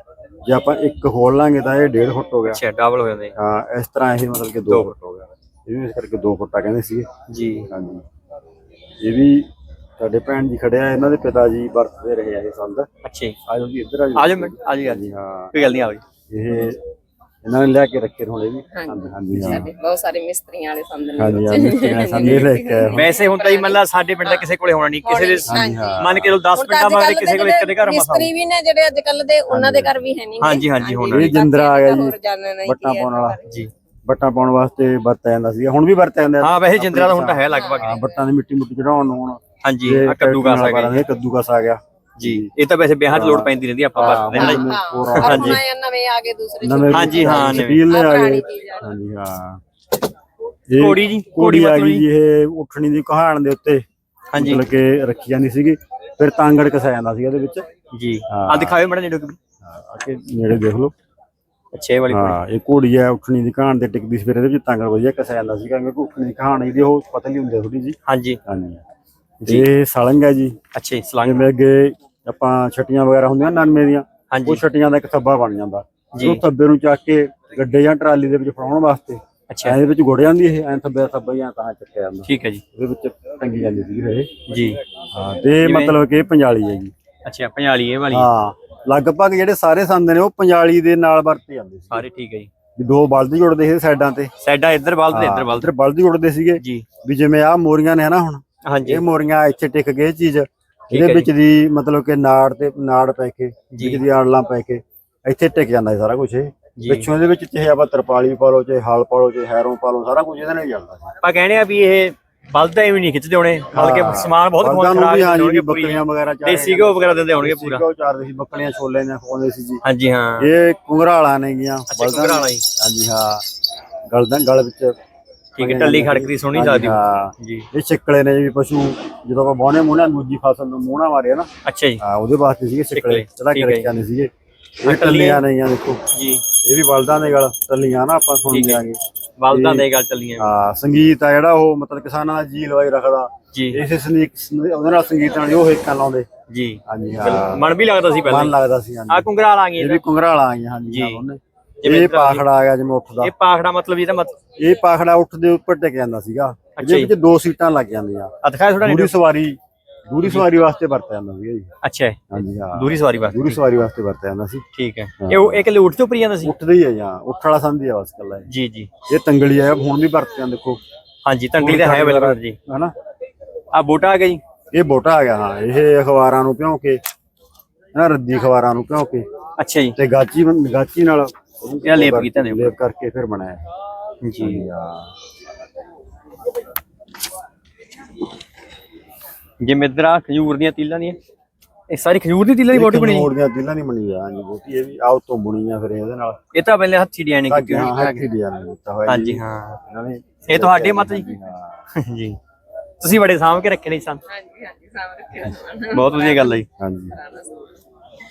ਜੇ ਆਪਾਂ ਇੱਕ ਖੋਲ ਲਾਂਗੇ ਤਾਂ ਇਹ 1.5 ਫੁੱਟ ਹੋ ਗਿਆ। ਅੱਛਾ ਡਬਲ ਹੋ ਜਾਂਦੇ ਹਾਂ ਇਸ ਤਰ੍ਹਾਂ ਇਹ ਮਤਲਬ ਕਿ 2 ਫੁੱਟ ਹੋ ਗਿਆ। ਇਹ ਵੀ ਇਸ ਕਰਕੇ 2 ਫੁੱਟਾ ਕਹਿੰਦੇ ਸੀਗੇ। ਜੀ। ਹਾਂਜੀ। ਇਹ ਵੀ ਸਾਡੇ ਭੈਣ ਜੀ ਖੜਿਆ ਇਹਨਾਂ ਦੇ ਪਿਤਾ ਜੀ ਵਰਤਦੇ ਰਹੇ ਆ ਇਹ ਸੰਦ। ਅੱਛਾ ਜੀ। ਆਜੋ ਜੀ ਇੱਧਰ ਆਜੋ। ਆ ਜਾਓ ਮੈਂ ਆ ਜਾਓ ਹਾਂਜੀ ਹਾਂ। ਕੋਈ ਗੱਲ ਨਹੀਂ ਆ ਜਾਓ ਇਹ ਇਹਨਾਂ ਨੇ ਲਿਆ ਕੇ ਰੱਖੇ ਨੇ ਹੁਣ ਇਹ ਵੀ। ਹਾਂਜੀ ਹਾਂ। ਸਾਡੇ ਬਹੁਤ ਸਾਰੇ ਮਿਸਤਰੀਆਂ ਵਾਲੇ ਸੰਦ ਨੇ। ਹਾਂਜੀ ਹਾਂ ਮਿਸਤਰੀਆਂ ਸੰਦ ਇਹ ਲੈ ਕੇ ਆਏ ਹੁਣ। ਵੈਸੇ ਹੁੰਦਾ ਹੀ ਮਤਲਬ ਸਾਡੇ ਪਿੰਡ ਦਾ ਕਿਸੇ ਕੋਲੇ ਹੋਣਾ ਨਹੀਂ ਕਿਸੇ ਦੇ ਹਾਂਜੀ ਹਾਂ। ਮੰਨ ਕੇ ਚਲੋ 10 ਪਿੰਡਾਂ ਵਾਲੇ ਕਿਸੇ ਕੋਲੇ ਇੱਕ ਦੇ ਘਰ ਮਸਾ ਮਿਸਤਰੀ ਵੀ ਨੇ ਜਿਹੜੇ ਅੱਜ ਕੱਲ ਦੇ ਉਹਨਾਂ ਦੇ ਘਰ ਵੀ ਹੈ ਨਹੀਂ ਹਾਂਜੀ ਹਾਂਜੀ ਹੋਣਾ ਇਹ ਜਿੰਦਰਾ ਆ ਗਿਆ ਜੀ। ਜੀ ਬੱਟਾ ਪਾਉਣ ਵਾਲਾ। ਜੀ। ਬੱਟਾ ਪਾਉਣ ਵਾਸਤੇ ਵਰਤਿਆ ਜਾਂਦਾ ਸੀਗਾ ਹੁਣ ਵੀ ਵਰਤਿਆ ਜਾਂਦਾ। ਹਾਂ ਵੈਸੇ ਜਿੰਦਰਾ ਦਾ ਹੁਣ ਤਾਂ ਹੈ ਲਗਭਗ। ਹਾਂ ਬੱਟਾਂ ਦੀ ਮਿੱਟੀ ਮੁੱਟੀ ਚੜਾਉਣ ਨੂੰ ਹੁਣ ਹਾਂਜੀ ਆ ਕੱਦੂ ਕਾ ਟਰੈਕਟਰ ਨਾਲ ਸਕਦਾ ਇਹ ਕੱਦੂ ਕਸ ਆ ਗਿਆ। ਜੀ ਇਹ ਤਾਂ ਵੈਸੇ ਵਿਆਹਾਂ 'ਚ ਲੋੜ ਪੈਂਦੀ ਰਹਿੰਦੀ ਆ, ਆਪਾਂ ਵਰਤਦੇ ਹਾਂ ਨਾ। ਹਾਂ ਹਾਂਜੀ। ਨਵੇਂ ਆ ਗਏ ਦੂਸਰੇ ਹਾਂਜੀ, ਹਾਂ, ਨਵੇਂ। ਨੇ ਆ ਗਏ। ਆ ਹਾਂਜੀ ਹਾਂ। ਇਹ ਘੋੜੀ ਜੀ, ਘੋੜੀ ਆ ਗਈ ਇਹ ਉੱਠਣੀ ਦੀ ਕਹਾਣ ਦੇ ਉੱਤੇ। ਹਾਂਜੀ। ਮਤਲਬ ਕਿ ਰੱਖੀ ਜਾਂਦੀ ਸੀਗੀ ਫਿਰ ਤਾਂਗੜ ਕਸਾਇਆ ਜਾਂਦਾ ਸੀ ਇਹਦੇ ਵਿੱਚ। ਜੀ। ਹਾਂ। ਆ ਦਿਖਾਓ ਮੜਾ ਨੇੜੇ ਆ ਕੇ ਨੇੜੇ ਦੇਖ ਲਓ। ਅੱਛੇ ਵਾਲੀ। ਹਾਂ ਇਹ ਘੋੜੀ ਹੈ ਉੱਠਣੀ ਦੀ ਕਹਾਣ ਤੇ ਟਿਕਦੀ ਸੀ ਫਿਰ ਇਹਦੇ ਵਿੱਚ ਤਾਂਗੜ ਵਧੀਆ ਕਸਾਇਆ ਜਾਂਦਾ ਸੀਗਾ ਕਿਉਂਕਿ ਉੱਠਣੀ ਦੀ ਕਹਾਣ ਜਿਹੜੀ ਉਹ ਪਤਲੀ ਹੁੰਦੀ ਹੈ ਥੋੜੀ ਜੀ ਹਾਂਜੀ। ਹਾਂਜੀ। ਇਹ ਸਲੰਗ ਹੈ ਜੀ। ਅੱਛੇ ਜੀ, ਸਲਾਂਗ। ਜਿਵੇਂ ਅੱਗੇ ਆਪਾਂ ਛਟੀਆਂ ਵਗੈਰਾ ਹੁੰਦੀਆਂ ਨਰਮੇ ਦੀਆਂ ਹਾਂਜੀ। ਉਹ ਛਟੀਆਂ ਦਾ ਇੱਕ ਥੱਬਾ ਬਣ ਜਾਂਦਾ। ਜੀ। ਉਹ ਥੱਬੇ ਨੂੰ ਚੱਕ ਕੇ ਗੱਡੇ ਜਾਂ ਟਰਾਲੀ ਦੇ ਵਿੱਚ ਫੜਾਉਣ ਵਾਸਤੇ ਅੱਛਾ। ਇਹਦੇ ਵਿੱਚ ਗੁੜ ਜਾਂਦੀ ਇਹ ਐਂ ਥੱਬੇ ਦਾ ਥੱਬਾ ਜਾਂ ਤਾਂ ਚੱਕਿਆ ਜਾਂਦਾ। ਠੀਕ ਹੈ ਜੀ। ਉਹਦੇ ਵਿੱਚ ਟੰਗੀ ਜਾਂਦੀ ਸੀ ਇਹ। ਜੀ। ਹਾਂ ਤੇ ਮਤਲਬ ਕਿ ਇਹ ਪੰਜਾਲੀ ਹੈ ਜੀ। ਅੱਛਾ ਪੰਜਾਲੀ ਇਹ ਵਾਲੀ। ਹਾਂ ਲਗਭਗ ਜਿਹੜੇ ਸਾਰੇ ਸੰਦ ਨੇ ਉਹ ਪੰਜਾਲੀ ਦੇ ਨਾਲ ਵਰਤੇ ਜਾਂਦੇ ਸੀ। ਸਾਰੇ ਠੀਕ ਹੈ ਜੀ। ਵੀ ਦੋ ਬਲਦ ਜੁੜਦੇ ਸੀ ਸਾਈਡਾਂ ਤੇ। ਸਾਈਡਾਂ ਇੱਧਰ ਬਲਦ ਤੇ ਇੱਧਰ ਬਲਦ। ਇੱਧਰ ਬਲਦ ਜੁੜਦੇ ਸੀਗੇ। ਜੀ। ਵੀ ਜਿਵੇਂ ਆਹ ਮੋਰੀਆਂ ਨੇ ਹਨਾ ਹੁਣ ਹਾਂਜੀ। ਇਹ ਮੋਰੀਆਂ ਇੱਥੇ ਟਿਕ ਗਏ ਚੀਜ਼ ਹੈ ਇਹਦੇ ਵਿੱਚ ਦੀ ਮਤਲਬ ਕਿ ਨਾੜ ਤੇ ਨਾੜ ਪੈ ਕੇ। ਵਿੱਚ ਦੀ ਆੜਲਾਂ ਪੈ ਕੇ ਇੱਥੇ ਟਿਕ ਜਾਂਦਾ ਸਾਰਾ ਕੁਝ ਇਹ। ਪਿੱਛੋਂ ਇਹਦੇ ਵਿੱਚ ਚਾਹੇ ਆਪਾਂ ਤਰਪਾਲੀ ਪਾ ਲਓ ਚਾਹੇ ਹਲ ਪਾ ਲਓ ਚਾਹੇ ਹੈਰੋਂ ਪਾ ਲਓ ਸਾਰਾ ਕੁਝ ਇਹਦੇ ਨਾਲ ਹੀ ਚੱਲਦਾ ਆਪਾਂ ਕਹਿੰਦੇ ਆ ਵੀ ਇਹ ਬਲਦ ਐਵੇਂ ਨਹੀਂ ਖਿੱਚਦੇ ਹੋਣੇ ਬਲਕਿ ਹਾਂ। ਸਮਾਨ ਬਹੁਤ ਬਲਦਾਂ ਨੂੰ ਖਰਾਬ ਵੀ ਹਾਂ ਬੱਕਰੀਆਂ ਵਗੈਰਾ ਚਾਰੇ ਦੇਸੀ ਘਿਓ ਵਗੈਰਾ ਦਿੰਦੇ ਹੋਣਗੇ ਪੂਰਾ। ਘਿਓ ਚਾਰਦੇ ਸੀ ਬੱਕਰੀਆਂ ਛੋਲੇ ਨੇ ਖਵਾਉਂਦੇ ਸੀ ਜੀ। ਹਾਂਜੀ ਹਾਂ। ਇਹ ਕੁੰਗਰਾਲਾ ਨੇ ਗੀਆਂ ਜੀ। ਹਾਂਜੀ ਹਾਂ। ਗਲ ਦਾ ਗਲ ਵਿੱਚ ਠੀਕ ਹੈ ਟੱਲੀ ਖੜਕਦੀ ਸੋਹਣੀ ਲੱਗਦੀ ਹਾਂ। ਜੀ। ਇਹ ਛਿੱਕਲੇ ਨੇ ਜੀ ਪਸ਼ੂ ਜਦੋਂ ਆਪਾਂ ਬਾਹਨੇ ਮੂਹਣਾ ਦੂਜੀ ਫਸਲ ਨੂੰ ਮੂਹਣਾ ਮਾਰਿਆ ਨਾ ਅੱਛਾ ਜੀ। ਹਾਂ ਉਹਦੇ ਵਾਸਤੇ ਸੀਗੇ ਛਿੱਕਲੇ ਚੜਾ ਕੇ ਰੱਖਿਆ ਨਹੀਂ ਸੀਗੇ। ਇਹ ਟੱਲੀਆਂ ਨੇ ਗੀਆਂ ਦੇਖੋ। ਜੀ। ਇਹ ਵੀ ਬਲਦਾਂ ਦੇ ਗਲ ਟੱਲੀਆਂ ਨਾ ਆਪਾਂ ਸੁਣਦੇ ਆਂਗੇ। ਬਲਦਾਂ ਦੇ ਗੱਲ ਟੱਲੀਆਂ ਹਾਂ ਸੰਗੀਤ ਆ ਜਿਹੜਾ ਉਹ ਮਤਲਬ ਕਿਸਾਨਾਂ ਦਾ ਜੀ ਲਵਾਈ ਰੱਖਦਾ। ਜੀ। ਇਸੇ ਸੰਗੀਤ ਉਹਦੇ ਨਾਲ ਸੰਗੀਤ ਨਾਲ ਉਹ ਹੇਕਾਂ ਲਾਉਂਦੇ। ਜੀ। ਹਾਂਜੀ ਹਾਂ। ਮਨ ਵੀ ਲੱਗਦਾ ਸੀ ਪਹਿਲਾਂ ਮਨ ਲੱਗਦਾ ਸੀ ਹਾਂਜੀ। ਆ ਕੁੰਗਰਾਲ ਆ ਗਈ ਇਹ ਵੀ ਕੁੰਗਰਾਲਾ ਆ ਗਈਆਂ ਹਾਂਜੀ ਜੀ। ਉਹਨੇ। ਇਹ ਪਾਖੜਾ ਆ ਗਿਆ ਜਿਵੇਂ ਉੱਠਦਾ। ਇਹ ਪਾਖੜਾ ਮਤਲਬ ਇਹਦਾ ਮਤਲਬ ਇਹ ਪਾਖੜਾ ਉੱਠ ਦੇ ਉੱਪਰ ਟਿਕ ਜਾਂਦਾ ਸੀਗਾ। ਇਹਦੇ ਵਿੱਚ ਦੋ ਸੀਟਾਂ ਲੱਗ ਜਾਂਦੀਆਂ। ਆ ਦਿਖਾਇਆ ਥੋੜਾ ਦੂਰੀ ਸਵਾਰੀ ਦੂਰੀ ਸਵਾਰੀ ਵਾਸਤੇ ਵਰਤਿਆ ਜਾਂਦਾ ਸੀਗਾ ਜੀ। ਅੱਛਾ ਹੈ। ਹਾਂਜੀ ਹਾਂ। ਦੂਰੀ ਸਵਾਰੀ ਵਾਸਤੇ। ਦੂਰੀ ਸਵਾਰੀ ਵਾਸਤੇ ਵਰਤਿਆ ਜਾਂਦਾ ਸੀ। ਠੀਕ ਹੈ। ਇਹ ਉਹ ਇੱਕ ਲੂਟ ਤੋਂ ਉੱਪਰ ਜਾਂਦਾ ਸੀ? ਉੱਠਦੇ ਹੀ ਆ ਜਾਂ ਉੱਠ ਵਾਲਾ ਸੰਧੀ ਆ ਬਸ ਕੱਲਾ। ਜੀ ਜੀ। ਇਹ ਤੰਗਲੀ ਆ ਹੁਣ ਵੀ ਵਰਤਦੇ ਆ ਦੇਖੋ। ਹਾਂਜੀ ਤੰਗਲੀ ਦਾ ਹੈ ਬਿਲਕੁਲ ਜੀ। ਹਨਾ? ਆ ਬੂਟਾ ਆ ਗਿਆ ਜੀ? ਇਹ ਬੋਟਾ ਆ ਗਿਆ ਹਾਂ। ਇਹ ਅਖਬਾਰਾਂ ਨੂੰ ਭਿਉਂ ਕੇ ਨਾ ਰੱਦੀ ਅਖਬਾਰਾਂ ਨੂੰ ਭਿਉਂ ਕੇ। ਅੱਛਾ ਜੀ। ਤੇ ਗਾਚੀ ਗਾਚੀ ਨਾਲ ਇਹਦਾ ਲੇਪ ਕੀਤਾ ਨੇ? ਲੇਪ ਕਰਕੇ ਫਿਰ ਬਣਾਇਆ। ਜੀ। ਹਾਂ। ਜਿਵੇਂ ਇੱਧਰ ਆ ਖਜੂਰ ਦੀਆਂ ਤੀਲਾਂ ਦੀਆਂ? ਇਹ ਸਾਰੀ ਖਜੂਰ ਦੀ ਤੀਲਾਂ ਦੀ ਬੋਟੀ ਬਣੀ? ਮੋੜ ਦੀਆਂ ਦਿਲਾਂ ਨਹੀਂ ਬਣੀ ਆ ਹਾਂਜੀ ਬੋਟੀ ਇਹ ਵੀ ਆਉ ਤੋਂ ਬੁਣੀ ਆ ਫਿਰ ਇਹਦੇ ਨਾਲ। ਇਹ ਤਾਂ ਪਹਿਲੇ ਹੱਥੀ ਡਿਜ਼ਾਈਨਿੰਗ ਕੀਤੀ ਹਾਂ ਹੋਈ ਹੱਥੀ ਡਿਜ਼ਾਈਨ ਕੀਤਾ ਹੋਇਆ ਹਾਂਜੀ। ਹਾਂ। ਇਹ ਤੁਹਾਡੇ ਮਤ ਜੀ? ਹਾਂ। ਜੀ। ਤੁਸੀਂ ਬੜੇ ਸਾਂਭ ਕੇ ਰੱਖੇ ਨੇ ਸਨ। ਹਾਂਜੀ ਹਾਂਜੀ ਸਮਾਨ। ਬਹੁਤ ਵਧੀਆ ਗੱਲ ਹੈ ਜੀ। ਹਾਂਜੀ।